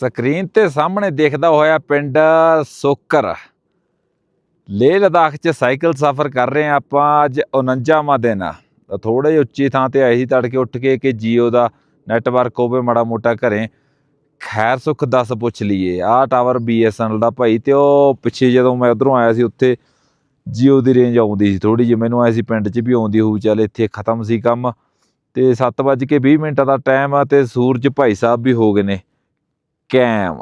Screen ਤੇ ਸਾਹਮਣੇ ਦੇਖਦਾ ਹੋਇਆ ਪਿੰਡ ਸੋਕਰ। ਲੇਹ ਲਦਾਖ 'ਚ ਸਾਈਕਲ ਸਫ਼ਰ ਕਰ ਰਹੇ ਹਾਂ ਆਪਾਂ ਅੱਜ 49ਵਾਂ ਦਿਨ। ਆ ਥੋੜੇ ਉੱਚੀ ਥਾਂ ਤੇ ਆਏ ਸੀ ਤੜਕੇ ਉੱਠ ਕੇ ਕਿ ਜੀਓ ਦਾ ਨੈਟਵਰਕ ਹੋਵੇ ਮਾੜਾ ਮੋਟਾ ਘਰੇ। ਖੈਰ ਸੁਖ ਦੱਸ ਪੁੱਛ ਲਈਏ। ਆਹ ਟਾਵਰ ਬੀਐਸਐਨਐਲ ਦਾ ਭਾਈ ਤੇ ਉਹ ਪਿੱਛੇ ਜਦੋਂ ਮੈਂ ਉਧਰੋਂ ਆਇਆ ਸੀ ਉੱਥੇ ਜੀਓ ਦੀ ਰੇਂਜ ਆਉਂਦੀ ਸੀ ਥੋੜੀ ਜਿਹੀ। ਮੈਨੂੰ ਆਇਆ ਸੀ ਪਿੰਡ 'ਚ ਵੀ ਆਉਂਦੀ ਹੋਊ, ਚੱਲ ਇੱਥੇ ਖਤਮ ਸੀ ਕੰਮ। ਤੇ 7:20 ਮਿੰਟਾਂ ਦਾ ਟਾਈਮ ਆ ਤੇ ਸੂਰਜ ਭਾਈ ਸਾਹਿਬ ਵੀ ਹੋ ਗਏ ਨੇ। ਕੈਮ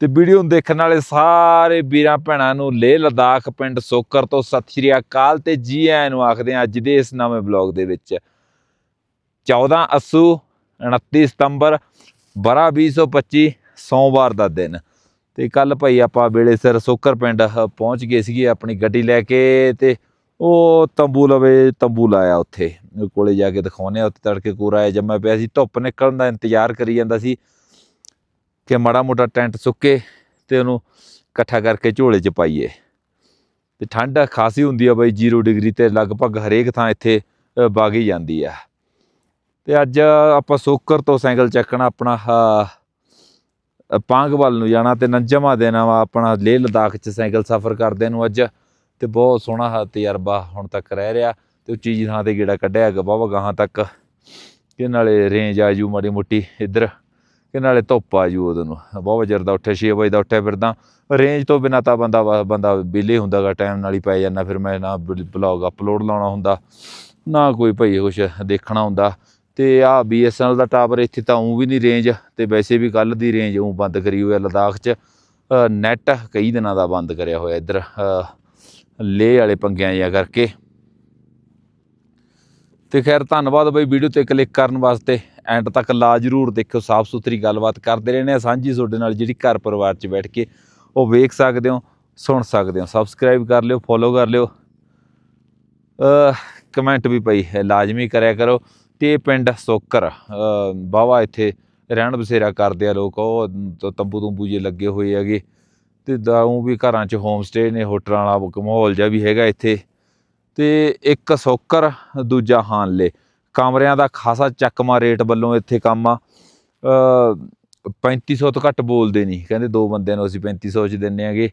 ਤੇ ਵੀਡੀਓ ਨੂੰ ਦੇਖਣ ਵਾਲੇ ਸਾਰੇ ਵੀਰਾਂ ਭੈਣਾਂ ਨੂੰ ਲੇਹ ਲਦਾਖ ਪਿੰਡ ਸੋਕਰ ਤੋਂ ਸਤਿ ਸ਼੍ਰੀ ਅਕਾਲ ਤੇ ਜੀ ਆਇਆਂ ਨੂੰ ਆਖਦੇ ਹਾਂ ਅੱਜ ਦੇ ਇਸ ਨਵੇਂ ਬਲੌਗ ਦੇ ਵਿੱਚ। 14 ਅਸੂ 29 ਸਤੰਬਰ, ਬਰਾ 2025 ਸੋਮਵਾਰ ਦਾ ਦਿਨ। ਤੇ ਕੱਲ ਭਾਈ ਆਪਾਂ ਵੇਲੇ ਸਿਰ ਸੋਕਰ ਪਿੰਡ ਪਹੁੰਚ ਗਏ ਸੀਗੇ ਆਪਣੀ ਗੱਡੀ ਲੈ ਕੇ ਤੇ ਉਹ ਤੰਬੂ ਲਵੇ ਤੰਬੂ ਲਾਇਆ ਉੱਥੇ। ਕੋਲੇ ਜਾ ਕੇ ਦਿਖਾਉਨੇ ਆ ਉੱਥੇ ਤੜਕੇ ਕੋਰਾ ਆਇਆ, ਜੰਮਿਆ ਪਿਆ ਸੀ, ਧੁੱਪ ਨਿਕਲਣ ਦਾ ਇੰਤਜ਼ਾਰ ਕਰੀ ਜਾਂਦਾ ਸੀ। ਕਿ ਮਾੜਾ ਮੋਟਾ ਟੈਂਟ ਸੁੱਕੇ ਤੇ ਉਹਨੂੰ ਇਕੱਠਾ ਕਰਕੇ ਝੋਲੇ 'ਚ ਪਾਈਏ। ਤੇ ਠੰਡ ਖਾਸੀ ਹੁੰਦੀ ਆ ਬਾਈ 0 ਡਿਗਰੀ ਤੇ ਲਗਭਗ ਹਰੇਕ ਥਾਂ ਇੱਥੇ ਬਾਗੀ ਜਾਂਦੀ ਆ। ਤੇ ਅੱਜ ਆਪਾਂ ਸੋਕਰ ਤੋਂ ਸਾਈਕਲ ਚੱਕਣਾ ਆਪਣਾ ਆਹ, ਪਾਂਗ ਵੱਲ ਨੂੰ ਜਾਣਾ ਤੇ ਨੰਜਮਾ ਦੇਣਾ ਵਾ ਆਪਣਾ ਲੇਹ ਲਦਾਖ 'ਚ ਸਾਈਕਲ ਸਫ਼ਰ ਕਰਦੇ ਨੂੰ ਅੱਜ। ਤੇ ਬਹੁਤ ਸੋਹਣਾ ਤਜਰਬਾ ਹੁਣ ਤੱਕ ਰਹਿ ਰਿਹਾ। ਤੇ ਉਹ ਜਿਹੀ ਥਾਂ ਤੇ ਗੇੜਾ ਕੱਢਿਆ ਹੈਗਾ ਬਾਬਾ ਗਾਹਾਂ ਤੱਕ। ਕਿ ਨਾਲੇ ਰੇਂਜ ਆ ਜੂ ਮਾੜੀ ਮੋਟੀ ਇੱਧਰ। ਕਿ ਨਾਲੇ ਧੁੱਪ ਆ ਜੂ ਉਹਦੇ ਨੂੰ। ਬਹੁਤ ਚਿਰ ਦਾ ਉੱਠਿਆ 6 ਵਜੇ ਦਾ ਉੱਠਿਆ ਫਿਰਦਾ। ਰੇਂਜ ਤੋਂ ਬਿਨਾਂ ਤਾਂ ਬੰਦਾ ਵਾ- ਬੰਦਾ ਵਿਲੇ ਹੁੰਦਾਗਾ ਟਾਈਮ ਨਾਲ ਹੀ ਪੈ ਜਾਂਦਾ। ਫਿਰ ਮੈਂ ਨਾ ਬਲੌਗ ਅਪਲੋਡ ਲਾਉਣਾ ਹੁੰਦਾ ਨਾ ਕੋਈ ਭਈ ਕੁਛ ਦੇਖਣਾ ਹੁੰਦਾ। ਤੇ ਆ ਬੀਐਸਐਨਐਲ ਦਾ ਟਾਵਰ ਇੱਥੇ ਤਾਂ ਉਂ ਵੀ ਨਹੀਂ ਰੇਂਜ ਤੇ ਵੈਸੇ ਵੀ ਕੱਲ ਦੀ ਰੇਂਜ ਉਂ ਬੰਦ ਕਰੀ ਹੋਈ ਹੈ ਲਦਾਖ 'ਚ। ਨੈਟ ਕਈ ਦਿਨਾਂ ਦਾ ਬੰਦ ਕਰਿਆ ਹੋਇਆ ਇੱਧਰ। ਅ, ਲੇਹ ਵਾਲੇ ਪੰਗਿਆਂ ਜਿਹਾ ਕਰਕੇ। ਤੇ ਖੈਰ ਧੰਨਵਾਦ ਬਈ ਵੀਡੀਓ ਤੇ ਕਲਿੱਕ ਕਰਨ ਵਾਸਤੇ। ਐਂਡ ਤੱਕ ਲਾ ਜਰੂਰ ਦੇਖਿਓ, ਸਾਫ਼ ਸੁਥਰੀ ਗੱਲਬਾਤ ਕਰਦੇ ਰਹਿੰਦੇ ਆ ਸਾਂਝੀ ਤੁਹਾਡੇ ਨਾਲ ਜਿਹੜੀ ਘਰ ਪਰਿਵਾਰ 'ਚ ਬੈਠ ਕੇ ਉਹ ਵੇਖ ਸਕਦੇ ਹੋ, ਸੁਣ ਸਕਦੇ ਹੋ। ਸਬਸਕ੍ਰਾਈਬ ਕਰ ਲਿਓ ਫੋਲੋ ਕਰ ਲਿਓ। ਕਮੈਂਟ ਵੀ ਪਈ ਹੈ, ਲਾਜ਼ਮੀ ਕਰਿਆ ਕਰੋ। ਤੇ ਪਿੰਡ ਸੋਕਰ ਬਾਵਾ ਇੱਥੇ ਰਹਿਣ ਬਸੇਰਾ ਕਰਦੇ ਆ ਲੋਕ, ਉਹ ਤ- ਤੰਬੂ ਤੁੰਬੂ ਜੇ ਲੱਗੇ ਹੋਏ ਹੈਗੇ। ਤੇ ਦਾਉ ਵੀ ਘਰਾਂ 'ਚ ਹੋਮ ਸਟੇ ਨੇ, ਹੋਟਲਾਂ ਵਾਲਾ ਮਾਹੌਲ ਜਿਹਾ ਵੀ ਹੈਗਾ ਇੱਥੇ। ਤੇ ਇੱਕ ਸੋਕਰ, ਦੂਜਾ ਹਾਨਲੇ। ਕਮਰਿਆਂ ਦਾ ਖਾਸਾ ਚੱਕਮਾ ਰੇਟ ਵੱਲੋਂ ਇੱਥੇ ਕੰਮ ਆ। ਅ 3500 ਤੋਂ ਘੱਟ ਬੋਲਦੇ ਨਹੀਂ। ਕਹਿੰਦੇ ਦੋ ਬੰਦਿਆਂ ਨੂੰ ਅਸੀਂ 3500 ਚ ਦਿੰਨੇ ਆਗੇ।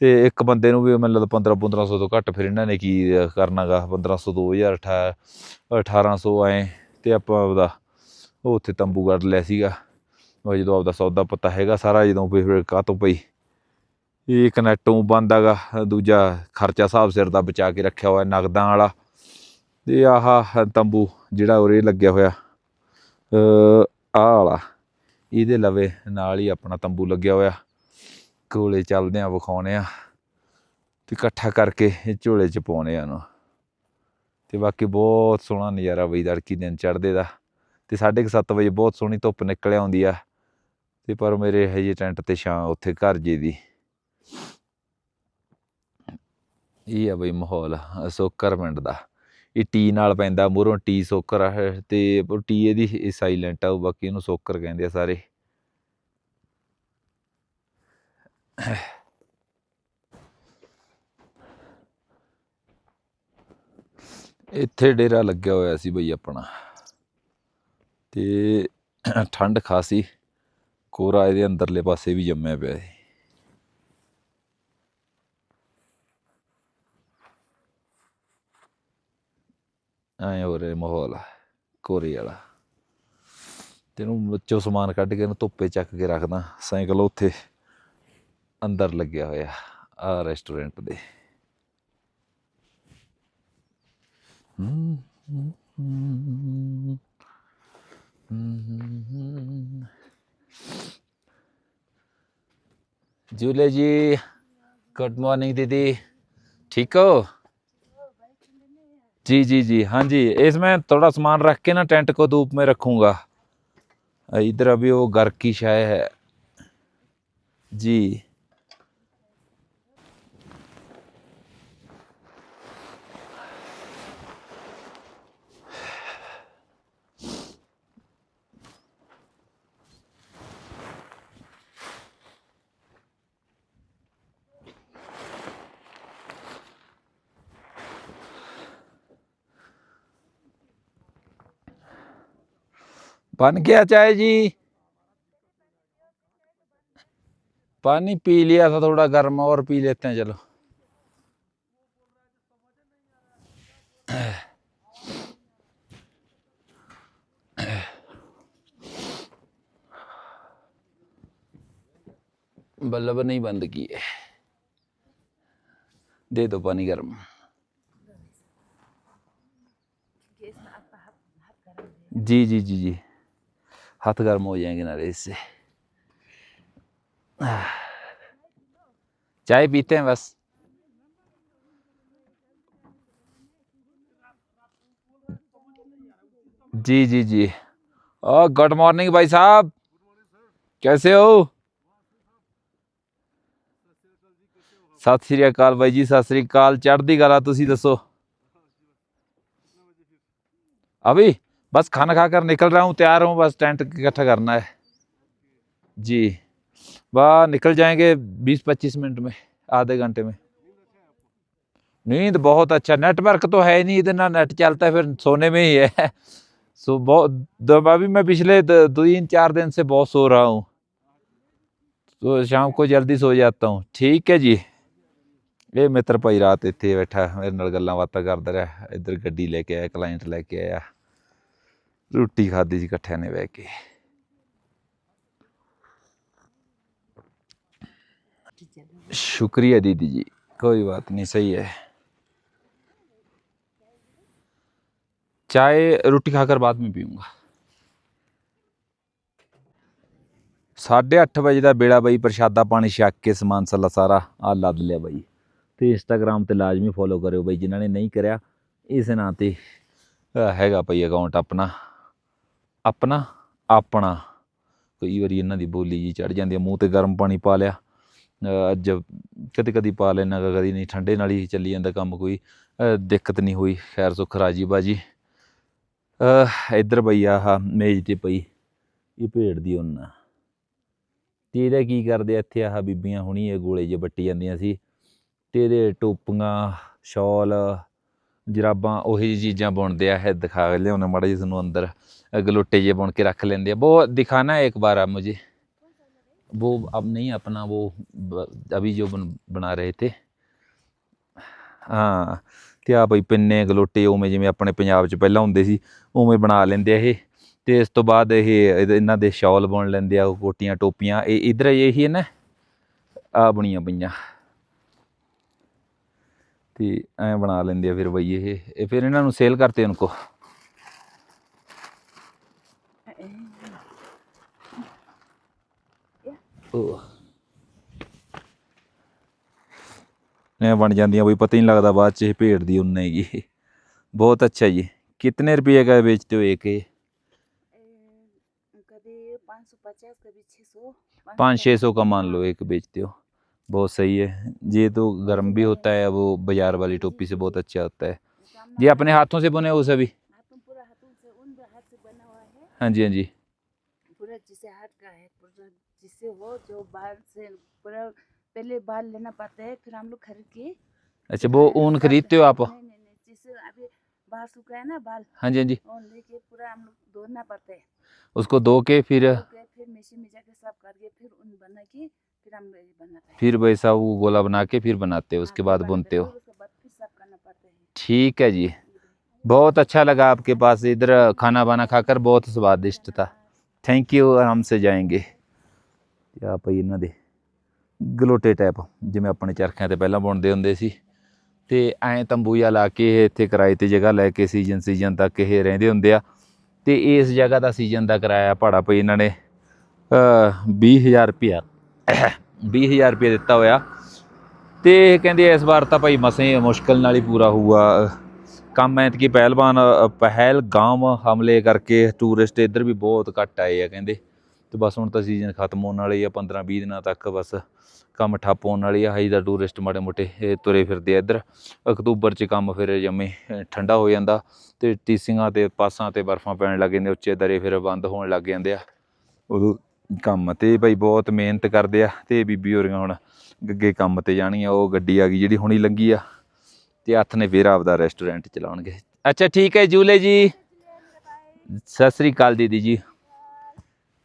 ਤੇ ਇੱਕ ਬੰਦੇ ਨੂੰ ਵੀ ਮੈਨੂੰ ਲੱਗਦਾ 15 1500 ਤੋਂ ਘੱਟ ਫਿਰ ਇਹਨਾਂ ਨੇ ਕੀ ਕਰਨਾਗਾ। 1500 2000 1800 ਐ ਤੇ ਆਪਾਂ ਆਪਦਾ ਉਹ ਉੱਥੇ ਤੰਬੂ ਕੱਢ ਲਿਆ ਸੀਗਾ। ਉਹ ਜਦੋਂ ਆਪਦਾ ਸੌਦਾ ਪੱਤਾ ਹੈਗਾ ਸਾਰਾ ਜਦੋਂ ਵੀ ਫਿਰ ਕਾਹਤੋਂ ਪਈ ਇਹ ਕਨੈਕਟੋਂ ਬੰਦ ਹੈਗਾ, ਦੂਜਾ ਖਰਚਾ ਹਿਸਾਬ ਸਿਰ ਦਾ ਬਚਾ ਕੇ ਰੱਖਿਆ ਹੋਇਆ ਨਗਦਾਂ ਵਾਲਾ। ਤੇ ਆਹ ਤੰਬੂ ਜਿਹੜਾ ਉਰੇ ਲੱਗਿਆ ਹੋਇਆ ਅ ਆਹ ਵਾਲਾ, ਇਹਦੇ ਲਵੇ ਨਾਲ ਹੀ ਆਪਣਾ ਤੰਬੂ ਲੱਗਿਆ ਹੋਇਆ। ਕੋਲੇ ਚੱਲਦੇ ਆ, ਵਿਖਾਉਣੇ ਆ, ਤੇ ਇਕੱਠਾ ਕਰਕੇ ਇਹ ਝੋਲੇ ਚ ਪਾਉਣੇ ਆ ਨੂੰ ਤੇ ਬਾਕੀ ਬਹੁਤ ਸੋਹਣਾ ਨਜ਼ਾਰਾ ਬਈ ਤੜਕੀ ਦਿਨ ਚੜ੍ਹਦੇ ਦਾ। ਤੇ 7:30 ਵਜੇ ਬਹੁਤ ਸੋਹਣੀ ਧੁੱਪ ਨਿਕਲ ਆਉਂਦੀ ਆ। ਤੇ ਪਰ ਮੇਰੇ ਹਜੇ ਟੈਂਟ ਤੇ ਛਾਂ ਉੱਥੇ ਘਰ ਜੇ ਦੀ। ਇਹ ਆ ਬਈ ਮਾਹੌਲ, ਸੋਕਰ ਪਿੰਡ ਦਾ। ਇਹ ਟੀ ਨਾਲ ਪੈਂਦਾ ਮੂਹਰੋਂ, ਟੀ ਸੋਕਰ ਆ ਇਹ ਤੇ ਟੀ ਇਹਦੀ ਸਾਈਲੈਂਟ ਆ, ਉਹ ਬਾਕੀ ਇਹਨੂੰ ਸੋਕਰ ਕਹਿੰਦੇ ਆ ਸਾਰੇ। ਇੱਥੇ ਡੇਰਾ ਲੱਗਿਆ ਹੋਇਆ ਸੀ ਬਈ ਆਪਣਾ। ਤੇ ਠੰਡ ਖਾਸੀ ਕੋਰਾ ਇਹਦੇ ਅੰਦਰਲੇ ਪਾਸੇ ਵੀ ਜੰਮਿਆ ਪਿਆ ਸੀ। ਐ ਹੋ ਰਿਹਾ ਮਾਹੌਲ ਕੋਰੇ ਵਾਲਾ। ਤੈਨੂੰ ਵਿੱਚੋਂ ਸਮਾਨ ਕੱਢ ਕੇ ਇਹਨੂੰ ਧੁੱਪੇ ਚੱਕ ਕੇ ਰੱਖਦਾ, ਸਾਈਕਲ ਉੱਥੇ ਅੰਦਰ ਲੱਗਿਆ ਹੋਇਆ, ਆ ਰੈਸਟੋਰੈਂਟ ਦੇ। ਜੂਲੇ ਜੀ ਗੁੱਡ ਮਾਰਨਿੰਗ ਦੀਦੀ, ਠੀਕ ਹੋ? जी जी जी हाँ जी इसमें थोड़ा सामान रख के ना टेंट को धूप में रखूंगा इधर अभी वो घर की शाय है जी बन गया चाय जी। पानी पी लिया था थोड़ा गर्म और पी लेते हैं, चलो। बल्लब नहीं बंद किए। दे दो पानी गर्म। जी जी जी जी। हाथ गर्म हो जाएंगे ना इससे चाय पीते हैं बस जी जी जी ओ गुड मॉर्निंग भाई साहब कैसे ਹੋ ਸਤਿ ਸ੍ਰੀ ਅਕਾਲ ਬਾਈ ਜੀ ਸਤਿ ਸ੍ਰੀ ਅਕਾਲ ਚੜ੍ਹਦੀ ਕਲਾ ਤੁਸੀਂ ਦੱਸੋ अभी बस खाना खाकर निकल रहा हूँ तैयार हूँ बस टेंट इकट्ठा करना है जी वाह निकल जाएंगे बीस पच्चीस मिनट में आधे घंटे में नींद बहुत अच्छा नेटवर्क तो है ही नहीं इतना नेट चलता है फिर सोने में ही है सो बहुत दो- अभी मैं पिछले द- दो तीन चार दिन से बहुत सो रहा हूँ तो शाम को जल्दी सो जाता हूँ ठीक है जी ਇਹ ਮਿੱਤਰ ਭਾਈ ਰਾਤ ਇੱਥੇ ਬੈਠਾ ਮੇਰੇ ਨਾਲ ਗੱਲਾਂ ਬਾਤਾਂ ਕਰਦਾ ਰਿਹਾ ਇੱਧਰ ਗੱਡੀ ਲੈ ਕੇ ਆਇਆ ਕਲਾਇੰਟ ਲੈ ਕੇ ਆਇਆ ਰੋਟੀ ਖਾਧੀ ਸੀ ਇਕੱਠਿਆਂ ਨੇ ਬਹਿ ਕੇ शुक्रिया दीदी जी कोई बात नहीं सही है चाय रोटी खाकर बाद में पीऊंगा ਸਾਢੇ ਅੱਠ ਵਜੇ ਦਾ ਵੇਲਾ ਬਈ ਪ੍ਰਸ਼ਾਦਾ ਪਾਣੀ ਛਕ ਕੇ ਸਮਾਨ ਸੱਲਾ ਸਾਰਾ ਆ ਲੱਦ ਲਿਆ ਬਈ ਤੇ ਇੰਸਟਾਗ੍ਰam ਤੇ ਲਾਜ਼ਮੀ ਫੋਲੋ ਕਰਿਓ ਬਈ ਜਿਨ੍ਹਾਂ ਨੇ ਨਹੀਂ ਕਰਿਆ ਇਸ ਨਾਂ ਤੇ ਅਹ ਹੈਗਾ ਪਈ ਅਕਾਊਂਟ ਆਪਣਾ ਆਪਣਾ ਆਪਣਾ। ਕਈ ਵਾਰੀ ਇਹਨਾਂ ਦੀ ਬੋਲੀ ਜੀ ਚੜ ਜਾਂਦੀ ਹੈ ਮੂੰਹ ਤੇ ਗਰਮ ਪਾਣੀ ਪਾ ਲਿਆ। ਅੱਜ ਕਦੇ ਕਦੀ ਪਾ ਲੈਣਾ ਗਾ, ਕਦੀ ਨਹੀਂ ਠੰਡੇ ਨਾਲ ਹੀ ਚੱਲੀ ਜਾਂਦਾ ਕੰਮ ਕੋਈ। ਦਿੱਕਤ ਨਹੀਂ ਹੋਈ ਖੈਰ ਸੁਖ ਰਾਜੀ ਬਾਜੀ। ਇੱਧਰ ਪਈ ਆਹ ਮੇਜ਼ ਤੇ ਪਈ ਇਹ ਭੇੜ ਦੀ ਉਹਨਾਂ। ਤੇ ਇਹਦਾ ਕੀ ਕਰਦੇ ਇੱਥੇ ਆਹ ਬੀਬੀਆਂ ਹੁਣੀ ਇਹ ਗੋਲੇ ਜੇ ਵੱਟੀ ਜਾਂਦੀਆਂ ਸੀ। ਤੇ ਇਹਦੇ ਟੋਪੀਆਂ ਸ਼ਾਲ ਜਰਾਬਾਂ ਉਹੀ ਜਿਹੀ ਚੀਜ਼ਾਂ ਬੁਣਦੇ ਆ ਇਹ ਦਿਖਾ ਲਿਆਉਣਾ ਮਾੜਾ ਜਿਹਾ ਤੁਹਾਨੂੰ ਅੰਦਰ। ਅ, ਗਲੋਟੇ ਜੇ ਬੁਣ ਕੇ ਰੱਖ ਲੈਂਦੇ ਆ वो दिखाना है एक बार आप मुझे वो अब नहीं अपना वो ब- अभी जो बन, बना रहे थे ਹਾਂ ਤੇ ਆ ਬਈ ਪਿੰਨੇ ਗਲੋਟੇ ਉਵੇਂ ਜਿਵੇਂ ਆਪਣੇ ਪੰਜਾਬ 'ਚ ਪਹਿਲਾਂ ਹੁੰਦੇ ਸੀ ਉਵੇਂ ਬਣਾ ਲੈਂਦੇ ਆ ਇਹ ਤੇ ਇਸ ਤੋਂ ਬਾਅਦ ਇਹ ਇਹਦੇ- ਇਹਨਾਂ ਦੇ ਸ਼ਾਲ ਬੁਣ ਲੈਂਦੇ ਆ ਉਹ ਕੋਟੀਆਂ ਟੋਪੀਆਂ ਇਹ ਇਧਰ ਇਹੀ ਹੈ ਨਾ ਆ ਬਣੀਆਂ ਪਈਆਂ ਤੇ ਐ ਬਣਾ ਲੈਂਦੇ ਆ ਫਿਰ ਬਈ ਇਹ ਇਹ ਫਿਰ ਇਹਨਾਂ ਨੂੰ ਸੇਲ ਕਰਤੇ ਉਨਕੋ ਉਹ ने बन जाती कोई पता ही नहीं लगता बाद च भेड़ दी उन्ने ये बहुत अच्छा जी। कितने रुपये का बेचते हो एक? पाँच छः सौ। का मान लो एक बेचते हो। बहुत सही है। ये तो गर्म भी होता है वो बाज़ार वाली टोपी से बहुत अच्छा होता है। ये अपने हाथों से बुने हो सभी? हाँ। जी हाँ जी। जिससे हो जो बाल से पूरा पहले बाल लेना पड़ता है फिर हम लोग खरीद के अच्छा वो ऊन खरीदते हो। आप? नहीं नहीं नहीं जिससे अभी बाल सूखा है ना बाल हाँ जी हाँ जी। लेके पूरा हम लोग धोना पड़ता है। उसको धो के फिर फिर मशीन में जाके साफ़ करके फिर ऊन बना के फिर हम बनाते हैं। फिर वैसा वो गोला बना के फिर बनाते हो हाँ, उसके बाद बुनते हैं, हो है। ठीक है जी। बहुत अच्छा लगा आपके पास इधर खाना वाना खाकर बहुत स्वादिष्ट था। थैंक यू आराम से जाएँगे। ਤੇ ਆ ਪਈ ਇਹਨਾਂ ਦੇ ਗਲੋਟੇ ਟਾਈਪ ਜਿਵੇਂ ਆਪਣੇ ਚਰਖਿਆਂ ਤੇ ਪਹਿਲਾਂ ਬੁਣਦੇ ਹੁੰਦੇ ਸੀ। ਤੇ ਐਂ ਤੰਬੂਆ ਲਾ ਕੇ ਇਹ ਇੱਥੇ ਕਿਰਾਏ ਤੇ ਜਗ੍ਹਾ ਲੈ ਕੇ ਸੀਜ਼ਨ ਸੀਜ਼ਨ ਤੱਕ ਇਹ ਰਹਿੰਦੇ ਹੁੰਦੇ ਆ। ਤੇ ਇਸ ਜਗ੍ਹਾ ਦਾ ਸੀਜ਼ਨ ਦਾ ਕਿਰਾਇਆ ਭਾੜਾ ਪਈ ਇਹਨਾਂ ਨੇ ਅ 20000 ਰੁਪਿਆ 20000 ਰੁਪਏ ਦਿੱਤਾ ਹੋਇਆ। ਤੇ ਕਹਿੰਦੇ ਇਸ ਵਾਰ ਤਾਂ ਭਾਈ ਮਸੇ ਮੁਸ਼ਕਲ ਨਾਲ ਹੀ ਪੂਰਾ ਹੋਊਗਾ। ਕੰਮ ਐਤਕੀ ਪਹਿਲਵਾਨ ਪਹਿਲ ਪਹਿਲਗਾਮ ਹਮਲੇ ਕਰਕੇ ਟੂਰਿਸਟ ਇੱਧਰ ਵੀ ਬਹੁਤ ਘੱਟ ਆਏ ਆ ਕਹਿੰਦੇ। ਤੇ ਬਸ ਹੁਣ ਤਾਂ ਸੀਜ਼ਨ ਖਤਮ ਹੋਣ ਵਾਲੀ ਆ 15 20 ਦਿਨਾਂ ਤੱਕ ਬਸ ਕੰਮ ਠੱਪ ਹੋਣ ਵਾਲੀ ਆ ਹਜੇ ਦਾ ਟੂਰਿਸਟ ਮਾੜੇ ਮੋਟੇ, ਇਹ ਤੁਰੇ ਫਿਰਦੇ ਆ ਇੱਧਰ। ਅਕਤੂਬਰ 'ਚ ਕੰਮ ਫਿਰ ਜੰਮੇ ਠੰਡਾ ਹੋ ਜਾਂਦਾ ਤੇ ਟੀਸਿੰਗਾਂ ਤੇ ਪਾਸਾਂ ਤੇ ਬਰਫਾਂ ਪੈਣ ਲੱਗ ਜਾਂਦੇ ਉੱਚੇ ਦਰੇ ਫਿਰ ਬੰਦ ਹੋਣ ਲੱਗ ਜਾਂਦੇ ਆ। ਉਦੋਂ ਕੰਮ ਤੇ ਭਾਈ ਬਹੁਤ ਮਿਹਨਤ ਕਰਦੇ ਆ ਤੇ ਬੀਬੀ ਹੋਰੀਆਂ ਹੁਣ ਅੱਗੇ ਕੰਮ ਤੇ ਜਾਣੀਆਂ ਉਹ ਗੱਡੀ ਆ ਗਈ ਜਿਹੜੀ ਹੁਣੀ ਲੰਗੀ ਆ ਤੇ ਹੱਥ ਨੇ ਫੇਰ ਆਪਦਾ ਰੈਸਟੋਰੈਂਟ ਚਲਾਉਣਗੇ। ਅੱਛਾ, ਠੀਕ ਹੈ ਜੂਲੇ ਜੀ। ਸਤਿ ਸ੍ਰੀ ਅਕਾਲ ਦੀਦੀ ਜੀ।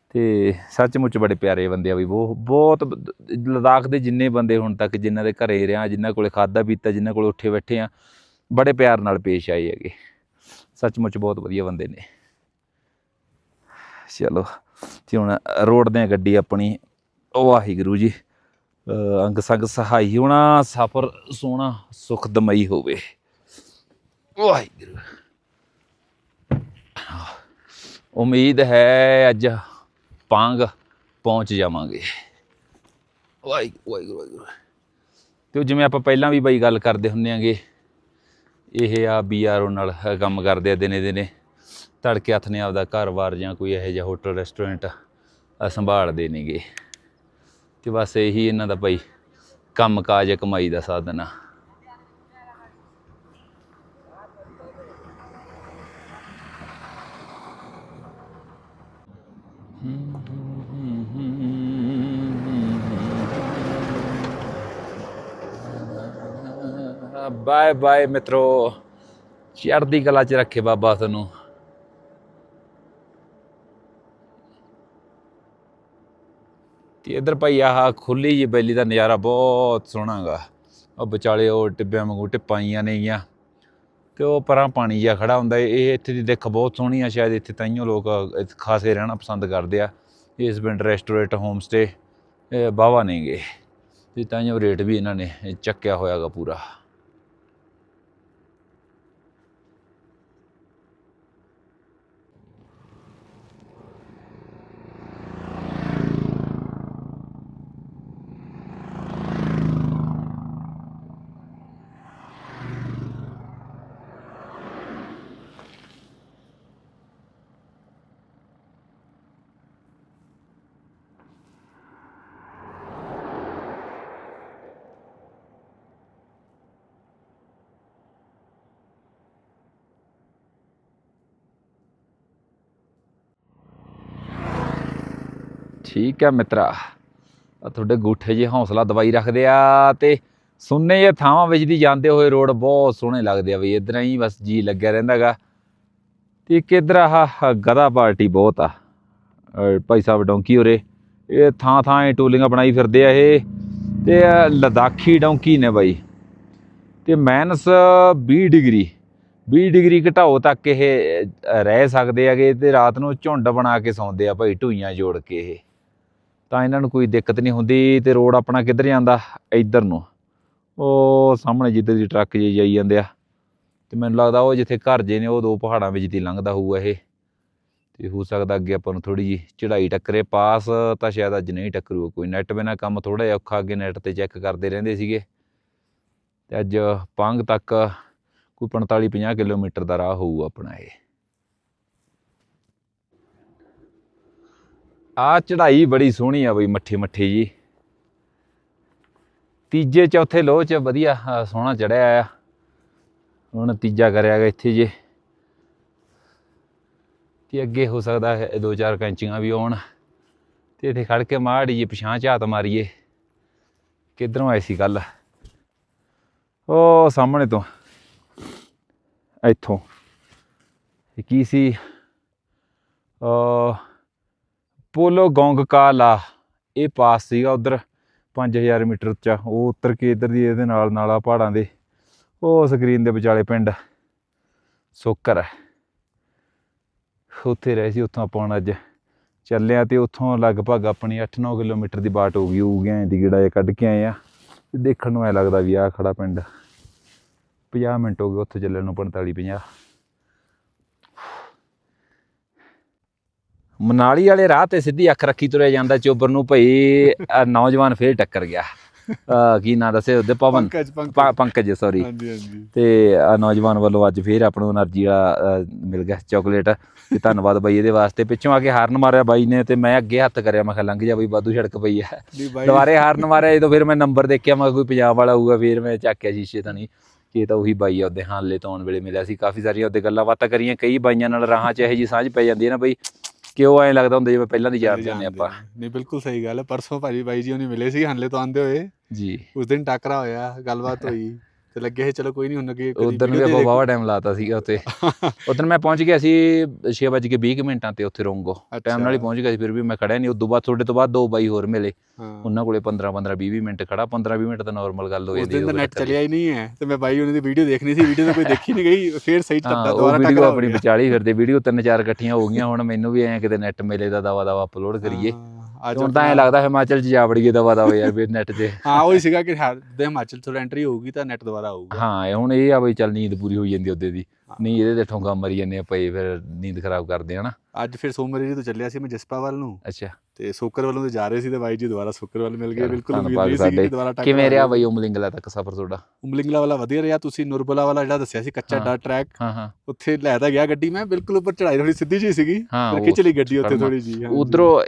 ਤੇ ਸੱਚਮੁੱਚ ਬੜੇ ਪਿਆਰੇ ਬੰਦੇ ਆ ਵੀ ਉਹ ਬਹੁਤ ਲਦਾਖ ਦੇ ਜਿੰਨੇ ਬੰਦੇ ਹੁਣ ਤੱਕ ਜਿਨ੍ਹਾਂ ਦੇ ਘਰੇ ਰਿਹਾ, ਜਿਨ੍ਹਾਂ ਕੋਲੇ ਖਾਦਾ ਪੀਤਾ, ਜਿਨ੍ਹਾਂ ਕੋਲੇ ਉੱਠੇ ਬੈਠੇ ਆ, ਬੜੇ ਪਿਆਰ ਨਾਲ ਪੇਸ਼ ਆਏ ਹੈਗੇ। ਸੱਚਮੁੱਚ ਬਹੁਤ ਵਧੀਆ ਬੰਦੇ ਨੇ। ਚਲੋ, ਤੇ ਹੁਣ ਰੋਡ ਦੇ ਗੱਡੀ ਆਪਣੀ। ਵਾਹਿਗੁਰੂ ਜੀ ਅੰਗ ਸੰਗ ਸਹਾਈ ਹੋਣਾ, ਸਫਰ ਸੋਹਣਾ, ਸੁਖਦਮਈ ਹੋਵੇ। ਵਾਹਿਗੁਰੂ ਉਮੀਦ ਹੈ ਅੱਜ ਪਾਂਗ ਪਹੁੰਚ ਜਾਵਾਂਗੇ। ਵਾਹਿਗੁਰੂ ਵਾਹਿਗੁਰੂ ਵਾਹਿਗੁਰੂ। ਤੇ ਉਹ ਜਿਵੇਂ ਆਪਾਂ ਪਹਿਲਾਂ ਵੀ ਬਈ ਗੱਲ ਕਰਦੇ ਹੁੰਦੇ ਆਂਗੇ, ਇਹ ਆ ਬੀਆਰਓ ਨਾਲ ਕੰਮ ਕਰਦੇ ਆ ਦਿਨੇ ਦਿਨੇ। ਤੜਕੇ ਹੱਥ ਨੇ ਆਪਦਾ ਘਰ-ਬਾਰ ਜਾਂ ਕੋਈ ਇਹੋ ਜਿਹਾ ਹੋਟਲ, ਰੈਸਟੋਰੈਂਟ ਆ ਸੰਭਾਲਦੇ ਨੇਗੇ। ਤੇ ਬਸ ਇਹੀ ਇਹਨਾਂ ਦਾ ਭਾਈ ਕੰਮ ਕਾਜ ਕਮਾਈ ਦਾ ਸਾਧਨ ਆ। ਬਾਏ ਬਾਏ ਮਿੱਤਰੋ। ਚੜ੍ਹਦੀ ਕਲਾ ਚ ਰੱਖੇ ਬਾਬਾ ਤੁਹਾਨੂੰ। ਤੇ ਇਧਰ ਭਾਈ ਆਹ ਖੁੱਲੀ ਜੀ ਬੈਲੀ ਦਾ ਨਜ਼ਾਰਾ ਬਹੁਤ ਸੋਹਣਾਗਾ। ਉਹ ਵਿਚਾਲੇ ਉਹ ਟਿੱਬਿਆਂ ਵਾਂਗੂ ਟਿੱਪਾਈਆਂ ਨੇਗੀਆਂ ਤੇ ਉਹ ਪਰਾਂ ਪਾਣੀ ਜਿਹਾ ਖੜਾ ਹੁੰਦਾ ਇਹ ਇੱਥੇ ਦੀ ਦਿੱਖ ਬਹੁਤ ਸੋਹਣੀ ਆ। ਸ਼ਾਇਦ ਇੱਥੇ ਤਾਈਓ ਲੋਕ ਖਾਸੇ ਰਹਿਣਾ ਪਸੰਦ ਕਰਦੇ ਆ। ਇਸ ਪਿੰਡ ਰੈਸਟੋਰੈਂਟ ਹੋਮ ਸਟੇ ਬਾਵਾ ਨੇਗੇ। ਤੇ ਤਾਈਓ ਰੇਟ ਵੀ ਇਹਨਾਂ ਨੇ ਚੱਕਿਆ ਹੋਇਆਗਾ ਪੂਰਾ। ਠੀਕ ਹੈ ਮਿੱਤਰਾ। ਆ ਤੁਹਾਡੇ ਗੂਠੇ ਜੇ ਹੌਸਲਾ ਦਵਾਈ ਰੱਖਦੇ ਆ ਤੇ ਸੁੰਨੇ ਜੇ ਥਾਵਾਂ ਵਿੱਚ ਦੀ ਜਾਂਦੇ ਹੋਏ ਰੋਡ ਬਹੁਤ ਸੋਹਣੇ ਲੱਗਦੇ ਆ ਬਈ, ਇਧਰਾਂ ਹੀ ਬਸ ਜੀ ਲੱਗਿਆ ਰਹਿੰਦਾਗਾ ਤੇ ਇੱਕ ਇੱਧਰ ਆਹ ਗਦਾ ਪਾਰਟੀ ਬਹੁਤ ਆ। ਭਾਈ ਸਾਹਿਬ ਡੌਂਕੀ ਉਰੇ, ਇਹ ਥਾਂ ਥਾਂ ਇਹ ਟੂਲਿੰਗਾਂ ਬਣਾਈ ਫਿਰਦੇ ਆ ਇਹ। ਤੇ ਲਦਾਖੀ ਡੌਂਕੀ ਨੇ ਬਾਈ। ਤੇ ਮਾਈਨਸ 20 ਡਿਗਰੀ 20 ਡਿਗਰੀ ਘਟਾਓ ਤੱਕ ਇਹ ਰਹਿ ਸਕਦੇ ਹੈਗੇ ਤੇ ਰਾਤ ਨੂੰ ਝੁੰਡ ਬਣਾ ਕੇ ਸੌਂਦੇ ਆ ਭਾਈ, ਢੂਈਆਂ ਜੋੜ ਕੇ ਇਹ। ਤਾਂ ਇਹਨਾਂ ਨੂੰ ਕੋਈ ਦਿੱਕਤ ਨਹੀਂ ਹੁੰਦੀ ਤੇ ਰੋਡ ਆਪਣਾ ਕਿੱਧਰ ਜਾਂਦਾ? ਇੱਧਰ ਨੂੰ। ਉਹ ਸਾਹਮਣੇ ਜਿੱਧਰ ਦੀ ਟਰੱਕ ਜੇ ਜਾਈ ਜਾਂਦੇ ਆ। ਤੇ ਮੈਨੂੰ ਲੱਗਦਾ ਉਹ ਜਿੱਥੇ ਘਰ ਜੇ ਨੇ, ਉਹ ਦੋ ਪਹਾੜਾਂ ਵਿੱਚ ਦੀ ਲੰਘਦਾ ਹੋਊਗਾ ਇਹ। ਤੇ ਹੋ ਸਕਦਾ ਅੱਗੇ ਆਪਾਂ ਨੂੰ ਥੋੜੀ ਜੀ ਚੜਾਈ ਟੱਕਰੇ। ਪਾਸ ਤਾਂ ਸ਼ਾਇਦ ਅੱਜ ਨਹੀਂ ਟੱਕਰੂ ਕੋਈ। ਨੈਟ ਬਿਨਾ ਕੰਮ ਥੋੜਾ ਜਿਹਾ ਔਖਾ, ਅੱਗੇ ਨੈਟ ਤੇ ਚੈੱਕ ਕਰਦੇ ਰਹਿੰਦੇ ਸੀਗੇ। ਤੇ ਅੱਜ ਪੰਗ ਤੱਕ ਕੋਈ 45 50 ਕਿਲੋਮੀਟਰ ਦਾ ਰਾਹ ਹੋਊ ਆਪਣਾ ਇਹ। ਆ ਚੜਾਈ ਬੜੀ ਸੋਹਣੀ ਆ ਬਈ ਮੱਠੀ ਮੱਠੀ ਜੀ। ਤੀਜੇ ਚੌਥੇ ਲੋਹ ਚ ਵਧੀਆ ਸੋਹਣਾ ਚੜਿਆ ਆ। ਹੁਣ ਤੀਜਾ ਕਰਿਆ ਗਿਆ ਇੱਥੇ ਜੇ। ਤੇ ਅੱਗੇ ਹੋ ਸਕਦਾ ਹੈ ਦੋ ਚਾਰ ਕੈਂਚੀਆਂ ਵੀ ਆਉਣ। ਤੇ ਇੱਥੇ ਖੜ ਕੇ ਮਾੜੀ ਜੀ ਪਛਾਂ ਝਾਤ ਮਾਰੀਏ। ਕਿੱਧਰੋਂ ਆਈ ਸੀ ਗੱਲ ਉਹ ਸਾਹਮਣੇ ਤੋਂ। ਇੱਥੋਂ। ਕੀ ਸੀ? ਅ ਪੋਲੋ ਗੋਂਗ ਕਾਲਾ ਇਹ ਪਾਸ ਸੀਗਾ ਉਧਰ 5000 ਮੀਟਰ ਉੱਚਾ। ਉਹ ਉੱਤਰ ਕੇ ਇਧਰ ਦੀ ਇਹਦੇ ਨਾਲ ਨਾਲਾ ਪਹਾੜਾਂ ਦੇ, ਉਹ ਸਕਰੀਨ ਦੇ ਵਿਚਾਲੇ ਪਿੰਡ। ਸੋਕਰ ਹੈ। ਉੱਥੇ ਰਹੇ ਸੀ, ਉੱਥੋਂ ਆਪਾਂ ਹੁਣ ਅੱਜ ਚੱਲਿਆ ਤੇ ਉੱਥੋਂ ਲਗਭਗ ਆਪਣੀ 8-9 ਕਿਲੋਮੀਟਰ ਦੀ ਬਾਟ ਹੋ ਗਈ। ਹੋਊਗੀ ਐਂ ਦੀ ਗੇੜਾ ਜਿਹਾ ਕੱਢ ਕੇ ਆਏ ਆ। ਤੇ ਦੇਖਣ ਨੂੰ ਐ ਲੱਗਦਾ ਵੀ ਆ ਖੜਾ ਪਿੰਡ। 50 ਮਿੰਟ ਹੋ ਗਏ ਉੱਥੇ ਚੱਲਣ ਨੂੰ 45 50 ਮਨਾਲੀ ਵਾਲੇ ਰਾਹ ਤੇ ਸਿੱਧੀ ਅੱਖ ਰੱਖੀ ਤੁਰਿਆ ਜਾਂਦਾ ਚੋਬਰ ਨੂੰ ਭਈ ਨੌਜਵਾਨ ਫੇਰ ਟੱਕਰ ਗਿਆ। ਕੀ ਨਾਂ ਦੱਸੇ ਉਹਦੇ? ਪਵਨ। ਪੰਕਜ ਸੌਰੀ ਤੇ ਆਹ ਨੌਜਵਾਨ ਵੱਲੋਂ ਅੱਜ ਫੇਰ ਆਪਣਾ એનર્ਜੀ ਵਾਲਾ ਮਿਲ ਗਿਆ ਚਾਕਲੇਟ ਤੇ ਧੰਨਵਾਦ ਬਾਈ ਇਹਦੇ ਵਾਸਤੇ। ਪਿੱਛੋਂ ਆ ਕੇ ਹਾਰਨ ਮਾਰਿਆ ਬਾਈ ਨੇ ਤੇ ਮੈਂ ਅੱਗੇ ਹੱਥ ਕਰਿਆ ਮੈਂ ਕਿਹਾ ਲੰਘ ਜਾ ਬਈ ਵਾਧੂ ਛੜਕ ਪਈ ਆ। ਦੁਬਾਰੇ ਹਾਰਨ ਮਾਰਿਆ ਜਦੋਂ ਫਿਰ ਮੈਂ ਨੰਬਰ ਦੇਖਿਆ ਮੈਂ ਕਿਹਾ ਕੋਈ ਪੰਜਾਬ ਵਾਲਾ ਹੋਊਗਾ ਫੇਰ ਮੈਂ ਚੱਕਿਆ ਸ਼ੀਸ਼ੇ ਤਾਂ ਨਹੀਂ। ਕਿ ਇਹ ਤਾਂ ਉਹੀ ਬਾਈ ਆ ਉਹਦੇ ਹਾਲੇ ਤੋਂ ਆਉਣ ਵੇਲੇ ਮਿਲਿਆ ਸੀ। ਕਾਫੀ ਸਾਰੀਆਂ ਉਹਦੇ ਗੱਲਾਂ ਬਾਤਾਂ ਕਰੀਆਂ ਕਈ ਬਾਈਆਂ ਨਾਲ ਰਾਹਾਂ ਚ ਇਹੋ ਜੀ ਸਾਂਝ ਪੈ ਜਾਂਦੀ ਹੈ ਨਾ ਬਈ ਕਿਉਂ ਐਂ ਲੱਗਦਾ ਹੁੰਦਾ ਜਿਵੇਂ ਪਹਿਲਾਂ ਦੀ ਯਾਰ ਜਾਂਦੇ ਆਪਾਂ। ਨਹੀਂ ਬਿਲਕੁਲ ਸਹੀ ਗੱਲ ਹੈ। ਪਰਸੋਂ ਭਾਜੀ ਬਾਈ ਜੀ ਉਹਨੇ ਮਿਲੇ ਸੀ ਹਨਲੇ ਤੋਂ ਆਂਦੇ ਹੋਏ। ਜੀ। ਉਸ ਦਿਨ ਟੱਕਰਾ ਹੋਇਆ ਗੱਲਬਾਤ ਹੋਈ। ਤੇ ਲੱਗੇ ਸੀ ਚਲੋ ਕੋਈ ਨਹੀਂ ਹੁਣ ਅੱਗੇ ਉਦੋਂ ਵੀ ਆਪਾਂ ਬਾਵਾ ਟਾਈਮ ਲਾਤਾ ਸੀਗਾ ਉੱਥੇ। ਉਦੋਂ ਮੈਂ ਪਹੁੰਚ ਗਿਆ ਸੀ 6:20 ਮਿੰਟਾਂ ਤੇ ਉੱਥੇ ਰੋਂਗੋ। ਟਾਈਮ ਨਾਲ ਹੀ ਪਹੁੰਚ ਗਿਆ ਸੀ ਫਿਰ ਵੀ ਮੈਂ ਖੜਿਆ ਨਹੀਂ ਉਦੋਂ ਬਾਅਦ ਤੁਹਾਡੇ ਤੋਂ ਬਾਅਦ ਦੋ ਬਾਈ ਹੋਰ ਮਿਲੇ। ਉਹਨਾਂ ਕੋਲੇ 15 15 20 20 ਮਿੰਟ ਖੜਾ। 15 20 ਮਿੰਟ ਤਾਂ ਨਾਰਮਲ ਗੱਲ ਹੋ ਉਸ ਜਾਂਦੀ ਦਿਨ ਤਾਂ ਨੈਟ ਚੱਲਿਆ ਹੀ ਨਹੀਂ ਹੈ। ਤੇ ਮੈਂ ਬਾਈ ਉਹਨਾਂ ਦੀ ਵੀਡੀਓ ਦੇਖਣੀ ਸੀ ਵੀਡੀਓ ਤਾਂ ਕੋਈ ਦੇਖੀ ਨਹੀਂ ਗਈ। ਫੇਰ ਸਹੀ ਉਹ ਦੁਬਾਰਾ ਵੀਡੀਓ ਟੱਕਰਾ ਆਪਣੀ ਵਿਚਾਲੀ ਫਿਰਦੇ। ਵੀਡੀਓ ਤਿੰਨ ਚਾਰ ਇਕੱਠੀਆਂ ਹੋ ਗਈਆਂ ਹੁਣ ਮੈਨੂੰ ਵੀ ਐਂ ਕਿਤੇ ਨੈਟ ਮੇਲੇ ਦਾ ਦਵਾ ਦਵਾ ਅਪਲੋਡ ਕਰੀਏ ਅੱਜ ਹੁਣ ਤਾਂ ਐਂ ਲੱਗਦਾ ਹਿਮਾਚਲ 'ਚ ਜਾ ਵੜੀਏ ਦਵਾ ਦਵਾ ਯਾਰ ਵੀ ਨੈਟ 'ਤੇ। ਹਾਂ ਉਹ ਸੀਗਾ ਕਿ ਦੇ ਹਿਮਾਚਲ ਤੋਂ ਐਂਟਰੀ ਹੋਊਗੀ ਤਾਂ ਨੈਟ ਦੁਬਾਰਾ ਆਊਗਾ। ਹਾਂ ਹੁਣ ਇਹ ਆ ਬਈ ਚੱਲ ਨੀਂਦ ਪੂਰੀ ਹੋਈ ਜਾਂਦੀ ਉਹਦੇ ਦੀ। ਨਹੀਂ ਇਹਦੇ ਤੇ ਠੋਂਗਾ ਮਰੀ ਜਾਂਦੇ ਆ ਪਈ ਫਿਰ ਨੀਂਦ ਖਰਾਬ ਕਰਦੇ ਆ ਨਾ। ਅੱਜ ਫਿਰ ਸੋਮਵਾਰੀ ਤੋਂ ਚੱਲਿਆ ਸੀ ਮੈਂ ਜਸਪਾ ਵੱਲ ਨੂੰ ਅੱਛਾ ਤੇ ਸੋਕਰ ਵੱਲੋਂ ਤੇ ਜਾ ਰਹੇ ਸੀ ਤੇ ਬਾਈ ਜੀ ਦੁਬਾਰਾ ਸੋਕਰ ਵੱਲ ਮਿਲ ਗਏ ਬਿਲਕੁਲ ਉਮੀਦ ਨਹੀਂ ਸੀ। ਕਿ ਦੁਬਾਰਾ ਟੱਕਰ ਕਿਵੇਂ ਰਿਹਾ ਬਈ ਉਮਲਿੰਗਲਾ ਤੱਕ ਸਫ਼ਰ ਤੁਹਾਡਾ ਉਮਲਿੰਗਲਾ ਵਾਲਾ ਵਧੀਆ ਰਿਹਾ ਤੁਸੀਂ ਨੁਰਬਲਾ ਵਾਲਾ ਜਿਹੜਾ ਦੱਸਿਆ ਸੀ ਕੱਚਾ। ਡਾਟ ਟਰੈਕ ਹਾਂ ਹਾਂ ਉੱਥੇ ਲੈ ਤਾਂ ਗਿਆ ਗੱਡੀ ਮੈਂ ਬਿਲਕੁਲ ਉੱਪਰ ਚੜਾਈ ਥੋੜੀ ਸਿੱਧੀ ਜੀ ਸੀਗੀ ਪਰ ਖਿੱਚ ਲਈ ਗੱਡੀ ਉੱਥੇ। ਥੋੜੀ ਜੀ ਉਧਰੋਂ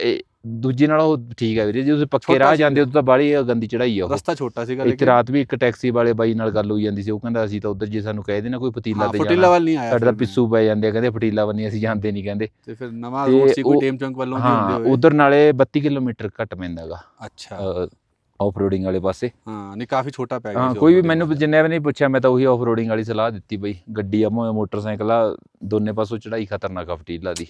ਦੂਜੀ ਨਾਲ ਉਹ ਠੀਕ ਹੈ ਵੀਰੇ ਜੇ ਤੁਸੀਂ ਪੱਕੇ ਰਾਹ। ਜਾਂਦੇ ਹੋ ਤਾਂ ਬਾੜੀ ਗੰਦੀ ਚੜਾਈ ਆ ਉਹ ਰਸਤਾ ਛੋਟਾ ਸੀਗਾ ਲੇਕਿਨ ਰਾਤ ਵੀ ਇੱਕ ਟੈਕਸੀ ਵਾਲੇ ਬਾਈ ਨਾਲ ਗੱਲ ਹੋਈ ਜਾਂਦੀ ਸੀ ਉਹ ਕਹਿੰਦਾ ਅਸੀਂ ਤਾਂ ਉਧਰ ਜੇ ਸਾਨੂੰ ਕਹਿ ਦੇਣਾ ਕੋਈ ਪਤੀਲਾ ਹਾਂ ਤੇ ਜਾਣਾ ਵੱਲ ਨਹੀਂ ਆਇਆ ਸਾਡੇ। ਪਿੱਸੂ ਪੈ ਜਾਂਦੇ ਕਹਿੰਦੇ ਪਟੀਲਾ ਬੰਨੀ ਅਸੀਂ ਜਾਂਦੇ ਨਹੀਂ ਕਹਿੰਦੇ ਫਿਰ ਨਵਾਂ ਰੋਡ ਸੀ ਕੋਈ ਟੇਮ ਚੌਂਕ ਵੱਲੋਂ ਦੀ ਹਾਂ ਹੁੰਦੇ ਹੋਏ ਉਧਰ ਨਾਲੇ 32 ਕਿਲੋਮੀਟਰ ਘੱਟ ਪੈਂਦਾਗਾ ਅੱਛਾ। ਆਫ ਰੋਡਿੰਗ ਵਾਲੇ ਪਾਸੇ। ਹਾਂ ਨਹੀਂ ਕਾਫੀ ਛੋਟਾ ਪੈ ਗਿਆ ਹਾਂ ਕੋਈ ਵੀ ਮੈਨੂੰ। ਜਿੰਨੇ ਵੀ ਨਹੀਂ ਪੁੱਛਿਆ ਮੈਂ ਤਾਂ ਉਹੀ ਆਫ ਰੋਡਿੰਗ ਵਾਲੀ ਸਲਾਹ ਦਿੱਤੀ ਬਈ ਗੱਡੀ ਆ ਮੋਟਰਸਾਈਕਲ ਆ ਦੋਨੇ ਪਾਸੋਂ ਚੜਾਈ ਖਤਰਨਾਕ ਆ ਫਟੀਲਾ ਦੀ।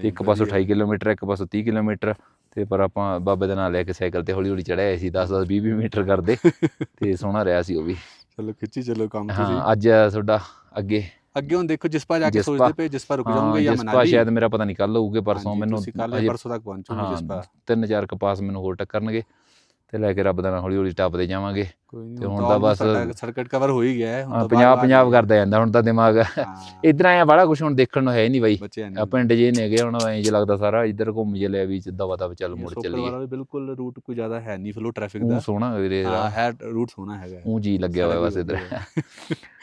ਇੱਕ ਪਾਸੋਂ ਵਧੀਆ। 28 ਕਿਲੋਮੀਟਰ ਇੱਕ ਪਾਸੋਂ 30 ਕਿਲੋਮੀਟਰ ਤੇ ਪਰ ਆਪਾਂ ਬਾਬੇ ਦਾ ਨਾਮ ਲੈ ਕੇ ਸਾਈਕਲ ਤੇ ਹੌਲੀ ਹੌਲੀ ਚੜਾਇਆ ਸੀ 10 10 20 20 ਮੀਟਰ ਕਰਦੇ ਤੇ ਸੋਹਣਾ ਰਿਹਾ ਸੀ ਉਹ ਵੀ। ਚਲੋ ਖਿੱਚੀ ਚਲੋ ਕੰਮ ਤੁਸੀਂ। ਹਾਂ ਅੱਜ ਤੁਹਾਡਾ ਅੱਗੇ ਅੱਗੇ ਹੁਣ ਦੇਖੋ ਜਿਸਪਾ ਜਾ ਕੇ ਸੋਚਦੇ ਪਏ ਜਿਸਪਾ ਰੁਕ ਜਾਊਂਗੇ ਜਾਂ ਜਿਸਪਾ ਮਨਾਲੀ। ਸ਼ਾਇਦ ਮੇਰਾ ਪਤਾ ਨਹੀਂ ਕੱਲ ਹੋਊਗੇ ਪਰਸੋਂ ਮੈਨੂੰ ਕੱਲ ਪਰਸੋਂ ਤੱਕ ਪਹੁੰਚੋਗੇ ਹਾਂ ਜਿਸਪਾ ਤਿੰਨ ਚਾਰ ਕਪਾਸ ਮੈਨੂੰ ਹੋਰ ਟੱਕਰਨਗੇ। ਤੇ ਲੈ ਕੇ ਰੱਬ ਦਾ ਨਾਮ ਹੌਲੀ ਹੌਲੀ ਟੱਪਦੇ ਜਾਵਾਂਗੇ। ਤੇ ਹੁਣ ਤਾਂ ਬਸ- ਸਰਕਟ ਕਵਰ ਹੋ ਹੀ ਗਿਆ ਹੈ ਹੁਣ ਪੰਜਾਬ ਪੰਜਾਬ ਕਰਦਾ ਜਾਂਦਾ ਹੁਣ ਤਾਂ ਦਿਮਾਗ। ਇਧਰ ਆਇਆ ਬੜਾ ਕੁਝ ਹੁਣ ਦੇਖਣ ਨੂੰ ਹੈ ਨਹੀਂ ਬਾਈ। ਪਿੰਡ ਜੇ ਨੇ ਹੈਗੇ ਹੁਣ ਐਂ ਜੇ ਲੱਗਦਾ ਸਾਰਾ ਇੱਧਰ ਘੁੰਮ ਜੇ ਲਿਆ ਵੀ ਦਵਾ ਦਵ ਚੱਲ ਮੁੜ ਚੱਲੀਏ। ਬਿਲਕੁਲ ਰੂਟ ਕੋਈ ਜ਼ਿਆਦਾ ਹੈ ਨਹੀਂ ਫਲੋ ਟ੍ਰੈਫਿਕ ਦਾ। ਸੋਹਣਾ ਵੀਰੇ ਹਾਂ ਹੈ ਰੂਟ ਸੋਹਣਾ ਹੈਗਾ ਉਹ ਜੀ ਲੱਗਿਆ ਹੋਇਆ ਬਸ ਇੱਧਰ।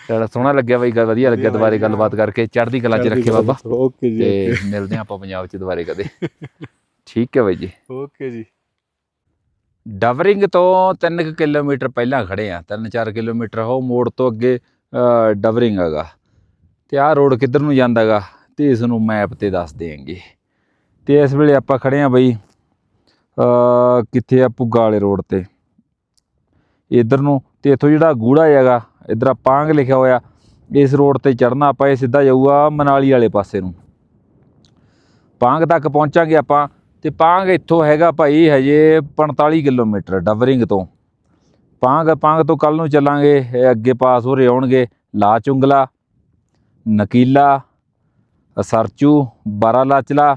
ਚਲ ਸੋਹਣਾ ਲੱਗਿਆ ਬਾਈ ਗੱਲ ਵਧੀਆ ਲੱਗਿਆ ਦੁਬਾਰੇ ਗੱਲਬਾਤ ਕਰਕੇ ਚੜ੍ਹਦੀ ਕਲਾ 'ਚ ਰੱਖੇ ਬਾਬਾ। ਓਕੇ ਜੀ ਤੇ ਮਿਲਦੇ ਆਪਾਂ ਪੰਜਾਬ 'ਚ ਦੁਬਾਰੇ ਕਦੇ। ਠੀਕ ਹੈ ਬਾਈ ਜੀ। ਓਕੇ ਜੀ। ਡਵਰਿੰਗ ਤੋਂ 3 ਕਿਲੋਮੀਟਰ ਪਹਿਲਾਂ ਖੜੇ ਆ 3-4 ਕਿਲੋਮੀਟਰ ਉਹ ਮੋੜ ਤੋਂ ਅੱਗੇ ਅ, ਡਵਰਿੰਗ ਹੈਗਾ। ਤੇ ਆਹ ਰੋਡ ਕਿੱਧਰ ਨੂੰ ਜਾਂਦਾਗਾ ਤੇ ਇਸ ਨੂੰ ਮੈਪ ਤੇ ਦੱਸ ਦੇਾਂਗੇ ਤੇ ਇਸ ਵੇਲੇ ਆਪਾਂ ਖੜੇ ਆ ਬਈ ਕਿੱਥੇ ਆ ਪੁੱਗਾ ਵਾਲੇ ਰੋਡ ਤੇ। ਇਧਰ ਨੂੰ ਤੇ ਇਥੋਂ ਜਿਹੜਾ ਗੂੜਾ ਹੈਗਾ ਇਧਰ ਪਾਂਗ ਲਿਖਿਆ ਹੋਇਆ ਇਸ ਰੋਡ ਤੇ ਚੜਨਾ ਆਪਾਂ ਇਹ ਸਿੱਧਾ ਜਾਊਗਾ ਮਨਾਲੀ ਵਾਲੇ ਪਾਸੇ ਨੂੰ। ਪਾਂਗ ਤੱਕ ਪਹੁੰਚਾਂਗੇ ਆਪਾਂ ਤੇ ਪਾਂਗ ਇੱਥੋਂ ਹੈਗਾ ਭਾਈ ਹਜੇ 45 ਕਿਲੋਮੀਟਰ ਡਵਰਿੰਗ ਤੋਂ। ਪਾਂਗ ਪਾਂਗ ਤੋਂ ਕੱਲ ਨੂੰ ਚੱਲਾਂਗੇ ਅੱਗੇ ਪਾਸ ਹੋ ਰਹੇ ਆਉਣਗੇ ਲਾ ਚੁੰਗਲਾ, ਨਕੀਲਾ ਸਰਚੂ ਬਾਰਾ ਲਾਚਲਾ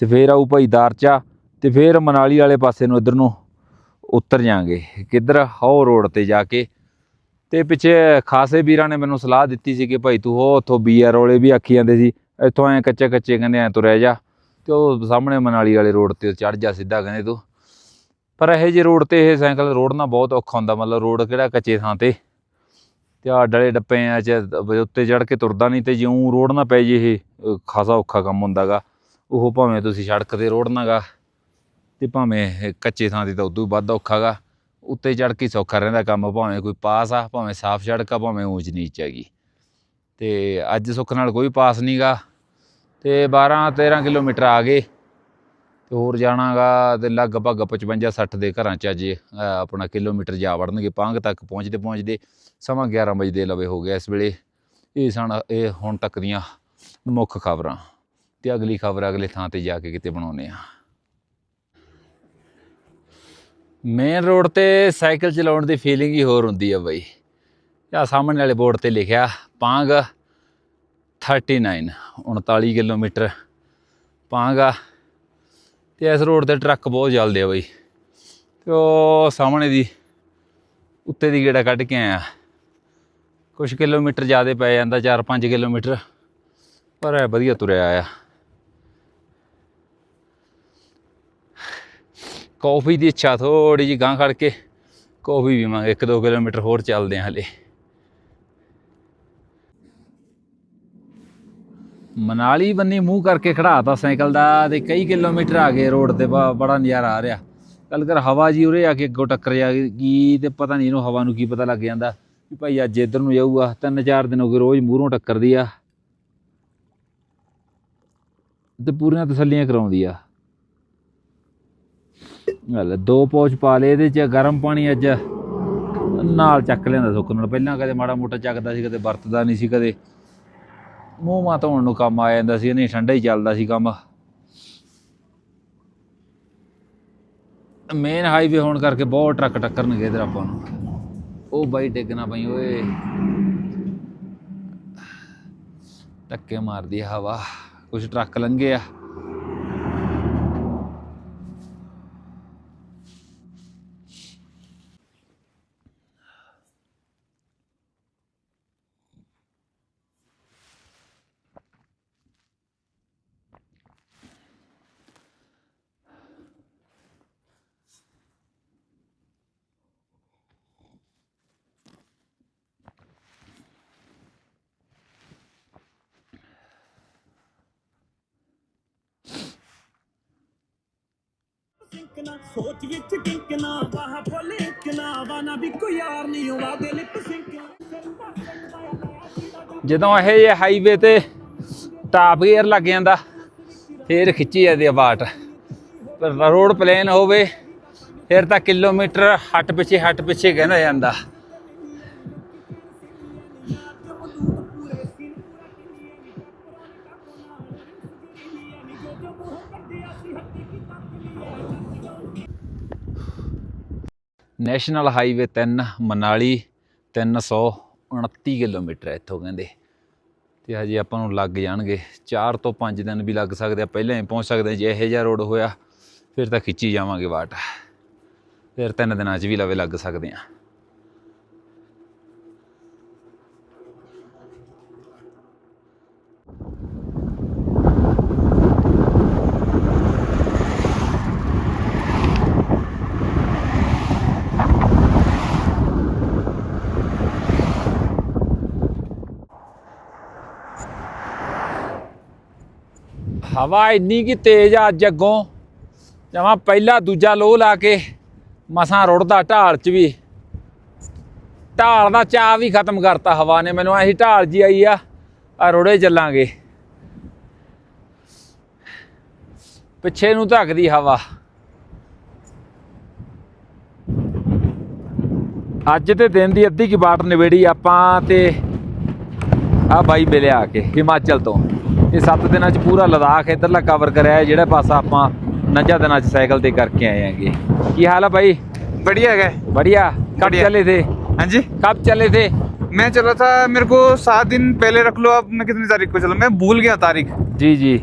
ਤੇ ਫੇਰ ਆਊ ਭਾਈ ਦਾਰਚਾ ਤੇ ਫੇਰ ਮਨਾਲੀ ਵਾਲੇ ਪਾਸੇ ਨੂੰ ਇਧਰ ਨੂੰ ਉਤਰ ਜਾਾਂਗੇ। ਕਿੱਧਰ? ਹੌ ਰੋਡ ਤੇ ਜਾ ਕੇ। ਤੇ ਪਿੱਛੇ ਖਾਸੇ ਵੀਰਾਂ ਨੇ ਮੈਨੂੰ ਸਲਾਹ ਦਿੱਤੀ ਸੀ ਕਿ ਭਾਈ ਤੂੰ ਉਹ ਉੱਥੋਂ ਬੀਆਰ ਵਾਲੇ ਵੀ ਆਖੀ ਜਾਂਦੇ ਸੀ, ਇੱਥੋਂ ਐ ਕੱਚੇ ਕੱਚੇ ਕਹਿੰਦੇ ਐ ਤੁਰਿਆ ਜਾ। ਤੇ ਉਹ ਸਾਹਮਣੇ ਮਨਾਲੀ ਵਾਲੇ ਰੋਡ ਤੇ ਚੜ ਜਾ ਸਿੱਧਾ ਕਹਿੰਦੇ ਤੂੰ। ਪਰ ਇਹੋ ਜਿਹੇ ਰੋਡ ਤੇ ਇਹ ਸਾਈਕਲ ਰੋਡ ਨਾਲ ਬਹੁਤ ਔਖਾ ਹੁੰਦਾ, ਮਤਲਬ ਰੋਡ ਕਿਹੜਾ ਕੱਚੇ ਥਾਂ ਤੇ। ਤੇ ਆ ਡਲੇ ਡੱਪੇ ਆ, ਚ ਉੱਤੇ ਚੜ ਕੇ ਤੁਰਦਾ ਨਹੀਂ ਤੇ ਜਿਉਂ ਰੋੜਨਾ ਪੈ ਜੇ ਇਹ ਖਾਸਾ ਔਖਾ ਕੰਮ ਹੁੰਦਾਗਾ। ਉਹ ਭਾਵੇਂ ਤੁਸੀਂ ਸੜਕ ਤੇ ਰੋੜਨਾਗਾ ਤੇ ਭਾਵੇਂ ਇਹ ਕੱਚੇ ਥਾਂ ਤੇ ਤਾਂ ਉਦੋਂ ਵੀ ਵੱਧ ਔਖਾਗਾ। ਉੱਤੇ ਚੜ ਕੇ ਹੀ ਸੌਖਾ ਰਹਿੰਦਾ ਕੰਮ, ਭਾਵੇਂ ਕੋਈ ਪਾਸ ਆ, ਭਾਵੇਂ ਸਾਫ਼ ਸੜਕ ਆ, ਭਾਵੇਂ ਊਂਚ ਨੀਚ ਹੈਗੀ। ਤੇ ਅੱਜ ਸੁੱਖ ਨਾਲ ਕੋਈ ਪਾਸ ਨਹੀਂਗਾ ਤੇ 12 13 ਕਿਲੋਮੀਟਰ ਆ ਗਏ। ਤੇ ਹੋਰ ਜਾਣਾਗਾ ਤੇ ਲਗਭਗ 55 60 ਦੇ ਘਰਾਂ ਚ ਅੱਜ ਆਪਣਾ ਕਿਲੋਮੀਟਰ ਜਾ ਵੜਨਗੇ। ਪਾਂਗ ਤੱਕ ਪਹੁੰਚਦੇ ਪਹੁੰਚਦੇ ਸਮਾਂ 11 ਵਜੇ ਦੇ ਲਵੇ ਹੋ ਗਿਆ ਇਸ ਵੇਲੇ। ਇਹ ਸਨ, ਇਹ ਹੁਣ ਤੱਕ ਦੀਆਂ ਮੁੱਖ ਖਬਰਾਂ। ਤੇ ਅਗਲੀ ਖਬਰ ਅਗਲੇ ਥਾਂ ਤੇ ਜਾ ਕੇ ਕਿਤੇ ਬਣਾਉਨੇ ਆ ਮੇਨ ਰੋਡ ਤੇ ਸਾਈਕਲ ਚਲਾਉਣ ਦੀ ਫੀਲਿੰਗ ਹੀ ਹੋਰ ਹੁੰਦੀ ਆ ਬਾਈ। ਆ ਸਾਹਮਣੇ ਵਾਲੇ ਬੋਰਡ ਤੇ ਲਿਖਿਆ, ਪਾਂਗ 39 39 ਕਿਲੋਮੀਟਰ। ਪਾਂਗ ਤੇ ਇਸ ਰੋਡ ਤੇ ਟਰੱਕ ਬਹੁਤ ਚੱਲਦੇ ਆ ਬਈ। ਤੇ ਉਹ ਸਾਹਮਣੇ ਦੀ, ਉੱਤੇ ਦੀ ਗੇੜਾ ਕੱਢ ਕੇ ਆਇਆ ਕੁਝ ਕਿਲੋਮੀਟਰ ਜ਼ਿਆਦਾ ਪੈ ਜਾਂਦਾ 4-5 ਕਿਲੋਮੀਟਰ। ਪਰ ਵਧੀਆ ਤੁਰਿਆ ਆ ਕੌਫੀ ਦੀ ਇੱਛਾ ਥੋੜੀ ਜੀ ਗਾਂ ਖੜ ਕੇ। ਕੌਫੀ ਮੰਗ 1-2 ਕਿਲੋਮੀਟਰ ਹੋਰ ਚੱਲਦੇ ਹਾਂ ਹਲੇ। ਮਨਾਲੀ ਬੰਨੀ ਮੂੰਹ ਕਰਕੇ ਖੜਾਤਾ ਸਾਈਕਲ ਦਾ ਤੇ ਕਈ ਕਿਲੋਮੀਟਰ ਆ ਗਏ ਰੋਡ ਤੇ ਬੜਾ ਨਜ਼ਾਰਾ ਆ ਰਿਹਾ। ਕੱਲ ਕਰ ਹਵਾ ਜੀ ਉਰੇ ਆ ਕੇ ਅੱਗੋਂ ਟੱਕਰ ਜਾਗੀ ਤੇ ਪਤਾ ਨਹੀਂ ਇਹਨੂੰ ਹਵਾ ਨੂੰ ਕੀ ਪਤਾ ਲੱਗ ਜਾਂਦਾ ਵੀ ਭਾਈ ਅੱਜ ਇੱਧਰ ਨੂੰ ਜਾਊਗਾ। ਤਿੰਨ ਚਾਰ ਦਿਨ ਹੋ ਗਏ ਰੋਜ਼ ਮੂਹਰੋਂ ਟੱਕਰਦੀ ਆ ਤੇ ਪੂਰੀਆਂ ਤਸੱਲੀਆਂ ਕਰਾਉਂਦੀ ਆ। ਗੱਲ, ਦੋ ਪੌਚ ਪਾ ਲਏ ਇਹਦੇ ਚ, ਗਰਮ ਪਾਣੀ ਅੱਜ ਨਾਲ ਚੱਕ ਲੈਂਦਾ ਸੁੱਕ ਨਾਲ। ਪਹਿਲਾਂ ਕਦੇ ਮਾੜਾ ਮੋਟਾ ਚੱਕਦਾ ਸੀ, ਕਦੇ ਵਰਤਦਾ ਨਹੀਂ ਸੀ ਕਦੇ। ਮੂੰਹ ਮਾ ਧੋਣ ਨੂੰ ਕੰਮ ਆ ਜਾਂਦਾ ਸੀ ਨਹੀਂ ਠੰਡਾ ਹੀ ਚੱਲਦਾ ਸੀ ਕੰਮ। ਮੇਨ ਹਾਈਵੇ ਹੋਣ ਕਰਕੇ ਬਹੁਤ ਟਰੱਕ ਟੱਕਰਨਗੇ ਇਧਰ ਆਪਾਂ ਨੂੰ। ਉਹ ਬਾਈ ਡਿੱਗਣਾ ਪਈ ਓਏ। ਟੱਕੇ ਮਾਰਦੀ ਹਵਾ। ਕੁਝ ਟਰੱਕ ਲੰਘੇ ਆ। ਸਿੰਕਣਾ ਸੋਚ ਵਿੱਚ ਕਿੰਕਣਾ ਵਾਹ ਬੋਲੇ ਕਿਨਾ ਵਾਨਾ ਵੀ ਕੋਈ ਯਾਰ ਨਹੀਂ ਹੋਵਾ ਦੇ ਲਿਪ ਸਿੰਕਣਾ ਜਦੋਂ ਇਹ ਜੇ ਹਾਈਵੇ ਤੇ ਟਾਪ ਗੇਅਰ ਲੱਗ ਜਾਂਦਾ, ਫੇਰ ਖਿੱਚੀ ਜਾਂਦੀ ਆ ਬਾਟ। ਪਰ ਰੋਡ ਪਲੇਨ ਹੋਵੇ, ਫਿਰ ਤਾਂ ਕਿਲੋਮੀਟਰ ਹੱਟ ਪਿੱਛੇ ਹੱਟ ਪਿੱਛੇ ਕਹਿੰਦਾ ਜਾਂਦਾ। ਨੈਸ਼ਨਲ ਹਾਈਵੇ 3 ਮਨਾਲੀ 329 ਕਿਲੋਮੀਟਰ ਹੈ ਇੱਥੋਂ ਕਹਿੰਦੇ। ਤੇ ਹਜੇ ਆਪਾਂ ਨੂੰ ਲੱਗ ਜਾਣਗੇ। 4 ਤੋਂ 5 ਦਿਨ ਵੀ ਲੱਗ ਸਕਦੇ ਆ, ਪਹਿਲਾਂ ਹੀ ਪਹੁੰਚ ਸਕਦੇ ਜੇ ਇਹੋ ਜਿਹਾ ਰੋਡ ਹੋਇਆ, ਫਿਰ ਤਾਂ ਖਿੱਚੀ ਜਾਵਾਂਗੇ ਵਾਟ। ਫਿਰ ਤਿੰਨ ਦਿਨਾਂ 'ਚ ਵੀ ਲਵੇ ਲੱਗ ਸਕਦੇ ਆ। ਹਵਾ ਇੰਨੀ ਕੀ ਤੇਜ਼ ਆ ਅੱਜ ਅੱਗੋਂ। ਜਮਾ ਪਹਿਲਾ ਦੂਜਾ ਲੋਹ ਲਾ ਕੇ ਮਸਾਂ ਰੁੜਦਾ ਢਾਲ 'ਚ ਵੀ। ਢਾਲ ਦਾ ਚਾਹ ਵੀ ਖਤਮ ਕਰਤਾ ਹਵਾ ਨੇ, ਮੈਨੂੰ ਐਸੀ ਢਾਲ ਜੀ ਆਈ ਆ ਆ ਰੁੜੇ ਚੱਲਾਂਗੇ। ਪਿੱਛੇ ਨੂੰ ਧੱਕਦੀ ਹਵਾ। ਅੱਜ ਦੇ ਦਿਨ ਦੀ ਅੱਧੀ ਕੀ ਬਾਟ ਨਿਬੇੜੀ ਆਪਾਂ ਤੇ ਆ ਬਾਈ ਮਿਲਿਆ ਆ ਕੇ, ਹਿਮਾਚਲ ਤੋਂ। ਇਹ 7 ਦਿਨਾਂ ਚ ਪੂਰਾ ਲਦਾਖ ਇਧਰਲਾ ਕਵਰ ਕਰਿਆ ਹੈ, ਜਿਹੜਾ ਪਾਸਾ ਆਪਾਂ ਨੰਜਾ ਦਿਨਾਂ ਚ ਸਾਈਕਲ ਤੇ ਕਰਕੇ ਆਏ ਆਂਗੇ ਕੀ ਹਾਲ ਹੈ ਭਾਈ बढ़िया है बढ़िया कब बढ़िया। चले थे हाँ जी कब चले थे मैं चला था मेरे को सात दिन पहले रख लो अब मैं कितनी तारीख को चला मैं भूल गया तारीख जी जी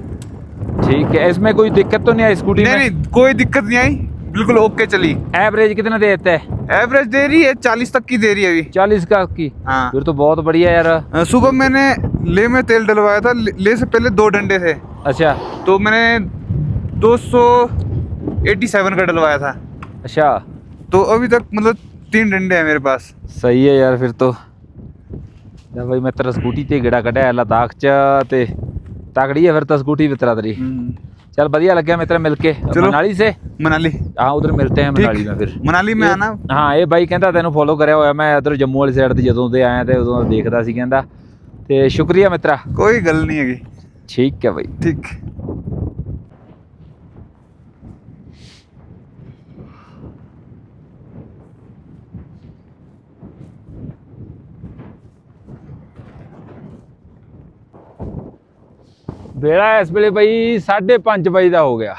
ठीक है इसमें कोई दिक्कत तो नहीं आई स्कूटी नहीं में नहीं कोई दिक्कत नहीं आई बिल्कुल ओके चली एवरेज कितना देते हैं एवरेज दे रही है चालीस तक की दे रही है अभी चालीस का की हाँ फिर तो बहुत बढ़िया यार अ, सुबह मैंने ले में तेल डलवाया था ले ले से पहले दो डंडे थे अच्छा तो मैंने दो सौ एटी सेवन का डलवाया था अच्छा तो अभी तक मतलब तीन डंडे हैं मेरे पास ਸਹੀ ਹੈ ਯਾਰ ਫਿਰ ਤੋਂ ਲੈ ਬਈ ਮੈਂ ਤੇਰਾ ਸਕੂਟੀ ਤੇ ਗੇੜਾ ਕੱਢਿਆ ਲਦਾਖ ਚ ਤੇ ਤਕੜੀ ਹੈ ਫਿਰ ਤਾਂ ਸਕੂਟੀ ਵੀ ਤੇਰਾ ਤੇਰੀ चल बढ़िया लग गया मित्र मिलके चलो। मनाली से मनाली हाँ उधर मिलते हैं ठीक मनाली में फिर मनाली में ਇਹ- आना ਹਾਂ ਇਹ ਬਾਈ ਕਹਿੰਦਾ ਤੈਨੂੰ ਫੋਲੋ ਕਰਿਆ ਹੋਇਆ ਮੈਂ ਉਧਰ ਜੰਮੂ ਵਾਲੀ ਸਾਈਡ ਤੇ ਜਦੋਂ ਦੇ ਆਇਆ ਤੇ ਉਦੋਂ ਦੇਖਦਾ ਸੀ ਕਹਿੰਦਾ ਤੇ ਸ਼ੁਕਰੀਆ ਮਿੱਤਰਾ कोई गल नहीं है ਠੀਕ ਹੈ ਬਾਈ ठीक ਵੇਲਾ ਇਸ ਵੇਲੇ ਬਈ 5:30 ਵਜੇ ਦਾ ਹੋ ਗਿਆ।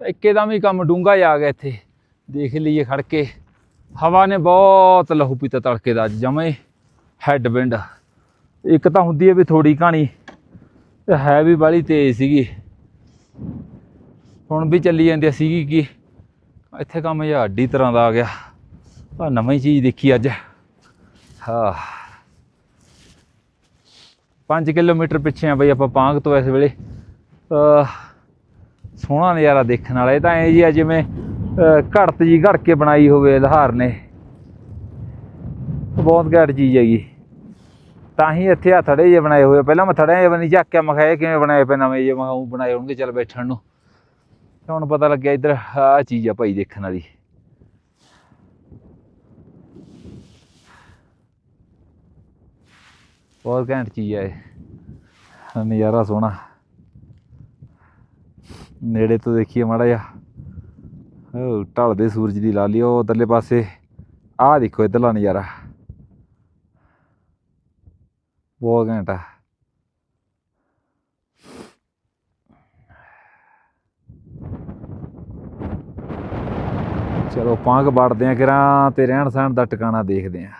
ਤਾਂ ਇੱਕੇਦਮ ਹੀ ਕੰਮ ਡੂੰਗਾ ਆ ਗਿਆ ਇੱਥੇ। ਦੇਖ ਲਈਏ ਖੜ ਕੇ ਹਵਾ ਨੇ ਬਹੁਤ ਲਹੂ ਪੀਤਾ ਤੜਕੇ ਦਾ ਜਮੇ ਹੈਡ ਵਿੰਡ ਇੱਕ ਤਾਂ ਹੁੰਦੀ ਹੈ ਵੀ ਥੋੜੀ ਕਹਾਣੀ, ਤੇ ਹੈ ਵੀ ਬਾਲੀ ਤੇਜ਼ ਸੀਗੀ। ਹੁਣ ਵੀ ਚੱਲੀ ਜਾਂਦੀ ਸੀਗੀ ਕਿ? ਇੱਥੇ ਕੰਮ ਜਿਹਾ ਅੱਡੀ ਤਰ੍ਹਾਂ ਦਾ ਆ ਗਿਆ। ਆ ਨਵੀਂ ਚੀਜ਼ ਦੇਖੀ ਅੱਜ। ਹਾਂ 5 ਕਿਲੋਮੀਟਰ ਪਿੱਛੇ ਆ ਬਈ ਆਪਾਂ ਪਾਂਗ ਤੋਂ ਇਸ ਵੇਲੇ। ਸੋਹਣਾ ਨਜ਼ਾਰਾ ਦੇਖਣ ਵਾਲਾ। ਇਹ ਤਾਂ ਐ ਜੀ ਆ ਜਿਵੇਂ ਘੜਤ ਜੀ ਘੜ ਕੇ ਬਣਾਈ ਹੋਵੇ ਲਹਾਰ ਨੇ। ਬਹੁਤ ਘੈਂਟ ਚੀਜ਼ ਹੈਗੀ। ਤਾਂ ਹੀ ਇੱਥੇ ਆ ਥੜੇ ਜੇ ਬਣਾਏ ਹੋਏ ਪਹਿਲਾਂ ਮੈਂ ਥੜਿਆਂ ਜੇ ਬਣੀ ਝਾਕਿਆ ਮਖਾਏ ਕਿਵੇਂ ਬਣਾਏ ਪਏ ਨਵੇਂ ਜੇ ਮੈਂ ਉਹ ਬਣਾਏ ਹੋਣਗੇ, ਚੱਲ ਬੈਠਣ ਨੂੰ। ਤੇ ਹੁਣ ਪਤਾ ਲੱਗਿਆ ਇੱਧਰ ਆ ਚੀਜ਼ ਆ ਭਾਈ ਦੇਖਣ ਵਾਲੀ। ਬਹੁਤ ਘੈਂਟ ਚੀਜ਼ ਆ ਇਹ। ਨਜ਼ਾਰਾ ਸੋਹਣਾ। ਨੇੜੇ ਤੋਂ ਦੇਖੀਏ ਮਾੜਾ ਜਿਹਾ। ਉਹ ਢਲਦੇ ਸੂਰਜ ਦੀ ਲਾਲੀ ਉਹ ਉਧਰਲੇ ਪਾਸੇ। ਆਹ ਦੇਖੋ ਇਧਰਲਾ ਨਜ਼ਾਰਾ। ਬਹੁਤ ਘੈਂਟ ਆ। ਚਲੋ ਪਾਂਗ ਵੜਦੇ ਆ ਕਿਰਾਂ ਤੇ ਰਹਿਣ ਸਹਿਣ ਦਾ ਟਿਕਾਣਾ ਦੇਖਦੇ ਆ।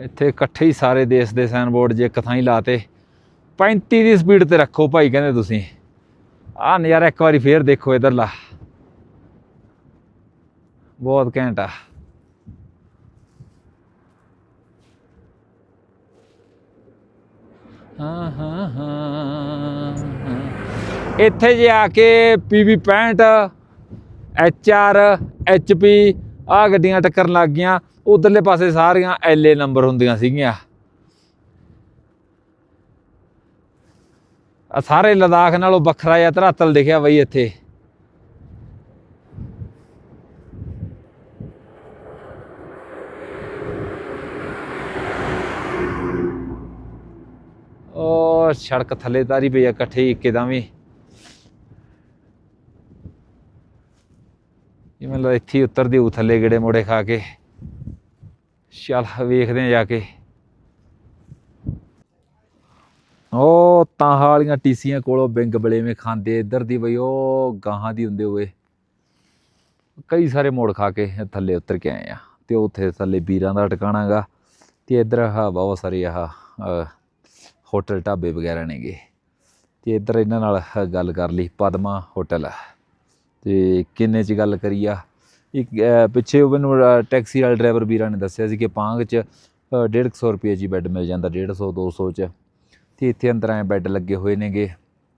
ਇੱਥੇ ਇਕੱਠੇ ਹੀ ਸਾਰੇ ਦੇਸ਼ ਦੇ ਸਾਈਨ ਬੋਰਡ ਜੇ ਇੱਕ ਥਾਂ ਹੀ ਲਾਤੇ। 35 ਦੀ ਸਪੀਡ ਤੇ ਰੱਖੋ ਭਾਈ, ਕਹਿੰਦੇ ਤੁਸੀਂ। ਆਹ ਨਜ਼ਾਰਾ ਇੱਕ ਵਾਰੀ ਫੇਰ ਦੇਖੋ ਇਧਰਲਾ। ਬਹੁਤ ਘੈਂਟ ਆ। ਹਾਂ ਹਾਂ ਹਾਂ। ਇੱਥੇ ਜੇ ਆ ਕੇ ਪੀਵੀ 65 ਐਚਆਰ ਐਚਪੀ ਆ ਗੱਡੀਆਂ ਟੱਕਰਨ ਲੱਗ ਗਈਆਂ, ਉਧਰਲੇ ਪਾਸੇ ਸਾਰੀਆਂ ਐਲਏ ਨੰਬਰ ਹੁੰਦੀਆਂ ਸੀਗੀਆਂ। ਆ ਸਾਰੇ ਲਦਾਖ ਨਾਲੋਂ ਵੱਖਰਾ ਜਿਹਾ ਧਰਾਤਲ ਦਿਖਿਆ ਬਈ ਇੱਥੇ। ਔਰ ਸੜਕ ਥੱਲੇ ਤਾਰੀ ਪਈ ਆ ਇਕੱਠੇ ਹੀ ਇੱਕਦਮ ਜਿਵੇਂ ਇਹ ਇੱਥੇ ਹੀ ਉਤਰਦੀ ਹੋਊ ਥੱਲੇ ਗੇੜੇ ਮੋੜੇ ਖਾ ਕੇ। ਚੱਲ ਵੇਖਦੇ ਆ ਜਾ ਕੇ। ਉਹ ਤਾਂ ਵਾਲੀਆਂ ਟੀਸੀਆਂ ਕੋਲੋਂ ਬਿੰਗ ਬਲੇਵੇਂ ਖਾਂਦੇ ਇੱਧਰ ਦੀ ਬਈ, ਉਹ ਗਾਹਾਂ ਦੀ ਹੁੰਦੇ ਹੋਏ। ਕਈ ਸਾਰੇ ਮੋੜ ਖਾ ਕੇ ਥੱਲੇ ਉਤਰ ਕੇ ਆਏ ਆ ਤੇ ਉੱਥੇ ਥੱਲੇ ਵੀਰਾਂ ਦਾ ਟਿਕਾਣਾ ਗਾ ਤੇ ਇੱਧਰ ਆਹ ਬਹੁਤ ਸਾਰੇ ਆਹ ਹੋਟਲ ਢਾਬੇ ਵਗੈਰਾ ਨੇਗੇ। ਤੇ ਇੱਧਰ ਇਹਨਾਂ ਨਾਲ ਗੱਲ ਕਰ ਲਈ ਪਦਮਾ ਹੋਟਲ। ਤੇ ਕਿੰਨੇ ਚ ਗੱਲ ਕਰੀ ਆ? ਇੱਕ ਪਿੱਛੇ ਉਹ ਮੈਨੂੰ ਟੈਕਸੀ ਵਾਲੇ ਡਰਾਈਵਰ ਵੀਰਾਂ ਨੇ ਦੱਸਿਆ ਸੀ ਕਿ ਪਾਂਗ ਚ ਅਹ, ਡੇਢ ਕੁ ਸੌ ਰੁਪਏ 'ਚ ਹੀ ਬੈੱਡ ਮਿਲ ਜਾਂਦਾ 150 200 ਚ। ਤੇ ਇੱਥੇ ਅੰਦਰ ਐ ਬੈੱਡ ਲੱਗੇ ਹੋਏ ਨੇਗੇ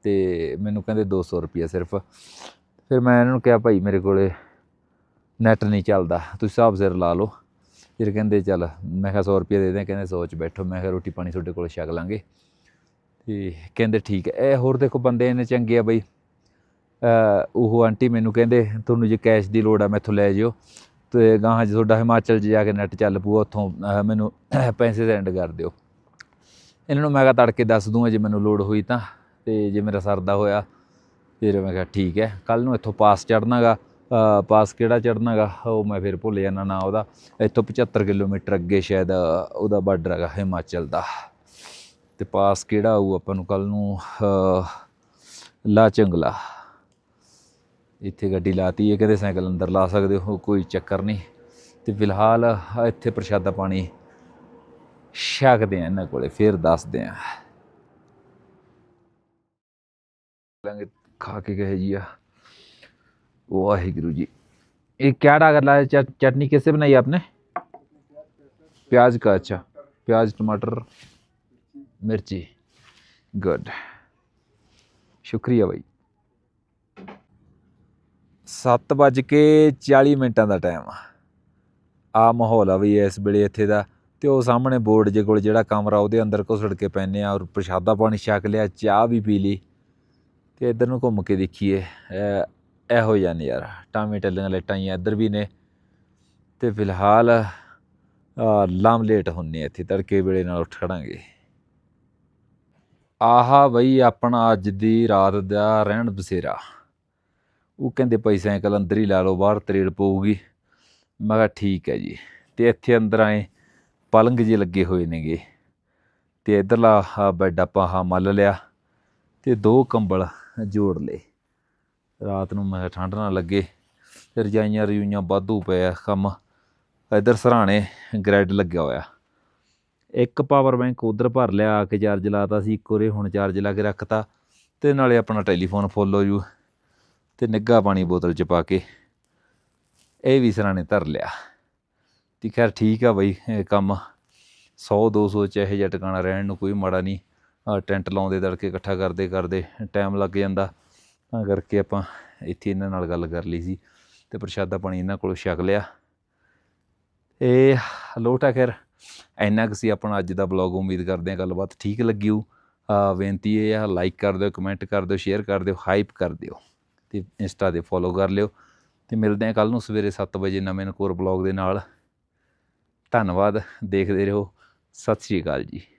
ਤੇ ਮੈਨੂੰ ਕਹਿੰਦੇ 200 ਰੁਪਏ ਸਿਰਫ। ਫਿਰ ਮੈਂ ਇਹਨਾਂ ਨੂੰ ਕਿਹਾ ਭਾਈ ਮੇਰੇ ਕੋਲੇ ਨੈਟ ਨਹੀਂ ਚੱਲਦਾ ਤੁਸੀਂ ਹਿਸਾਬ ਸਿਰ ਲਾ ਲਓ। ਫਿਰ ਕਹਿੰਦੇ ਚੱਲ। ਮੈਂ ਕਿਹਾ 100 ਰੁਪਏ ਦੇ ਦੇ। ਕਹਿੰਦੇ 100 ਚ ਬੈਠੋ ਮੈਂ ਕਿਹਾ ਰੋਟੀ ਪਾਣੀ ਤੁਹਾਡੇ ਕੋਲ ਛਕ ਲਾਂਗੇ। ਤੇ ਕਹਿੰਦੇ ਠੀਕ ਹੈ। ਇਹ ਹੋਰ ਦੇਖੋ ਬੰਦੇ ਇੰਨੇ ਚੰਗੇ ਆ ਬਈ। ਉਹ ਆਂਟੀ ਮੈਨੂੰ ਕਹਿੰਦੇ, ਤੁਹਾਨੂੰ ਜੇ ਕੈਸ਼ ਦੀ ਲੋੜ ਆ, ਮੈਥੋਂ ਲੈ ਜਿਓ। ਤੇ ਗਾਹਾਂ ਜੇ ਤੁਹਾਡਾ ਹਿਮਾਚਲ 'ਚ ਜਾ ਕੇ ਨੈਟ ਚੱਲ ਪਊ, ਉੱਥੋਂ ਮੈਨੂੰ ਪੈਸੇ ਸੈਂਡ ਕਰ ਦਿਓ। ਇਹਨਾਂ ਨੂੰ ਮੈਂ ਕਿਹਾ, ਤੜਕੇ ਦੱਸ ਦੂੰਗਾ ਜੇ ਮੈਨੂੰ ਲੋੜ ਹੋਈ ਤਾਂ। ਤੇ ਜੇ ਮੇਰਾ ਸਰਦਾ ਹੋਇਆ, ਫਿਰ ਮੈਂ ਕਿਹਾ, ਠੀਕ ਹੈ ਕੱਲ ਨੂੰ ਇੱਥੋਂ ਪਾਸ ਚੜਨਾਗਾ ਪਾਸ ਕਿਹੜਾ ਚੜਨਾਗਾ ਉਹ ਮੈਂ ਫਿਰ ਭੁੱਲ ਜਾਣਾ ਨਾ ਉਹਦਾ। ਇੱਥੋਂ 75 ਕਿਲੋਮੀਟਰ ਅੱਗੇ ਸ਼ਾਇਦ ਉਹਦਾ ਬਾਰਡਰ ਹੈਗਾ ਹਿਮਾਚਲ ਦਾ। ਤੇ ਪਾਸ ਕਿਹੜਾ ਆਊ ਆਪਾਂ ਨੂੰ ਕੱਲ ਨੂੰ? ਲਾ ਚੰਗਲਾ ਇੱਥੇ ਗੱਡੀ ਲਾਤੀ ਹੈ ਕਹਿੰਦੇ ਸਾਈਕਲ ਅੰਦਰ ਲਾ ਸਕਦੇ ਹੋ ਕੋਈ ਚੱਕਰ ਨਹੀਂ ਤੇ ਫਿਲਹਾਲ ਆਹ ਇੱਥੇ ਪ੍ਰਸ਼ਾਦਾ ਪਾਣੀ ਛਕਦੇ ਆ ਇਹਨਾਂ ਕੋਲੇ ਫਿਰ ਦੱਸਦੇ ਆ ਲਾਂਗੇ ਖਾ ਕੇ ਕਹੇ ਜੀ ਆ वाहिगुरु जी ये क्या डागर लाया चट, चटनी कैसे बनाई आपने प्याज का अच्छा प्याज टमाटर मिर्ची गुड ਸ਼ੁਕਰੀਆ ਬਾਈ 7 ਵੱਜ ਕੇ 40 ਮਿੰਟਾਂ ਦਾ ਟਾਈਮ ਆ। ਆ ਮਾਹੌਲ ਆ ਬਈ ਇਸ ਵੇਲੇ ਇੱਥੇ ਦਾ। ਤੇ ਉਹ ਸਾਹਮਣੇ ਬੋਰਡ ਜੇ ਕੋਲ ਜਿਹੜਾ ਕਮਰਾ ਉਹਦੇ ਅੰਦਰ ਘੁਸੜ ਕੇ ਪੈਨੇ ਆ ਔਰ ਪ੍ਰਸ਼ਾਦਾ ਪਾਣੀ ਛਕ ਲਿਆ ਚਾਹ ਵੀ ਪੀ ਲਈ। ਤੇ ਇੱਧਰ ਨੂੰ ਘੁੰਮ ਕੇ ਦੇਖੀਏ। ਇਹੋ ਜਿਹਾ ਨਜ਼ਾਰਾ। ਟਾਵੇਂ ਟੱਲੀਆਂ ਲਾਈਟਾਂ ਹੀ ਇੱਧਰ ਵੀ ਨੇ। ਤੇ ਫਿਲਹਾਲ ਆ, ਲਾਮ ਲੇਟ ਹੁੰਨੇ ਇੱਥੇ ਤੜਕੇ ਵੇਲੇ ਨਾਲ ਉੱਠ ਖੜਾਂਗੇ। ਆਹਾ ਬਈ ਆਪਣਾ ਅੱਜ ਦੀ ਰਾਤ ਦਾ ਰਹਿਣ ਬਸੇਰਾ। ਉਹ ਕਹਿੰਦੇ ਭਾਈ ਸਾਈਕਲ ਅੰਦਰ ਹੀ ਲਾ ਲਓ, ਬਾਹਰ ਤਰੇੜ ਪਊਗੀ। ਮੈਂ ਕਿਹਾ ਠੀਕ ਹੈ ਜੀ। ਤੇ ਇੱਥੇ ਅੰਦਰ ਆਏ, ਪਲੰਗ ਜੇ ਲੱਗੇ ਹੋਏ ਨੇਗੇ। ਤੇ ਇਧਰਲਾ ਆਹ ਬੈੱਡ ਆਪਾਂ ਆਹ ਮੱਲ ਲਿਆ ਤੇ ਦੋ ਕੰਬਲ ਜੋੜ ਲਏ। ਰਾਤ ਨੂੰ ਮੈਂ ਕਿਹਾ ਠੰਡ ਨਾ ਲੱਗੇ ਰਜਾਈਆਂ ਰਜੂਈਆਂ ਵਾਧੂ ਪਿਆ ਕੰਮ। ਇਧਰ ਸਰਾਣੇ ਗ੍ਰੈਡ ਲੱਗਿਆ ਹੋਇਆ। ਇੱਕ ਪਾਵਰ ਬੈਂਕ ਉਧਰ ਭਰ ਲਿਆ, ਆ ਕੇ ਚਾਰਜ ਲਾਤਾ ਸੀ, ਇੱਕ ਉਰੇ ਹੁਣ ਚਾਰਜ ਲਾ ਕੇ ਰੱਖਤਾ। ਤੇ ਨਾਲੇ ਆਪਣਾ ਟੈਲੀਫੋਨ ਫੁੱਲ ਹੋ ਜੂ। ਤੇ ਨਿੱਘਾ ਪਾਣੀ ਬੋਤਲ 'ਚ ਪਾ ਕੇ ਇਹ ਵੀ ਸਰਾਣੇ ਧਰ ਲਿਆ। ਤੇ ਖੈਰ ਠੀਕ ਆ ਬਈ, ਇਹ ਕੰਮ 100 200 ਚ ਇਹੋ ਜਿਹਾ ਟਿਕਾਣਾ ਰਹਿਣ ਨੂੰ ਕੋਈ ਮਾੜਾ ਨਹੀਂ। ਟੈਂਟ ਲਾਉਂਦੇ, ਤੜਕੇ ਇਕੱਠਾ ਕਰਦੇ ਕਰਦੇ ਟਾਈਮ ਲੱਗ ਜਾਂਦਾ। ਤਾਂ ਕਰਕੇ ਆਪਾਂ ਇੱਥੇ ਇਹਨਾਂ ਨਾਲ ਗੱਲ ਕਰ ਲਈ ਸੀ ਤੇ ਪ੍ਰਸ਼ਾਦਾ ਪਾਣੀ ਇਹਨਾਂ ਕੋਲੋਂ ਛਕ ਲਿਆ। ਇਹ ਲੋਟਾ ਖੈਰ, ਇੰਨਾ ਕੁ ਸੀ ਆਪਣਾ ਅੱਜ ਦਾ ਬਲੌਗ ਉਮੀਦ ਕਰਦੇ ਹਾਂ ਗੱਲਬਾਤ ਠੀਕ ਲੱਗੀ ਹੋ ਬੇਨਤੀ ਇਹ ਆ ਲਾਈਕ ਕਰ ਦਿਓ ਕਮੈਂਟ ਕਰ ਦਿਓ ਸ਼ੇਅਰ ਕਰ ਦਿਓ ਹਾਈਪ ਕਰ ਦਿਓ। ਤੇ ਇੰਸਟਾ ਤੇ ਫੋਲੋ ਕਰ ਲਿਓ ਤੇ ਮਿਲਦੇ ਹਾਂ ਕੱਲ ਨੂੰ ਸਵੇਰੇ 7 ਵਜੇ ਨਵੇਂ ਨਕੋਰ ਬਲੌਗ ਦੇ ਨਾਲ। ਧੰਨਵਾਦ, ਦੇਖਦੇ ਰਹੋ। ਸਤਿ ਸ਼੍ਰੀ ਅਕਾਲ ਜੀ।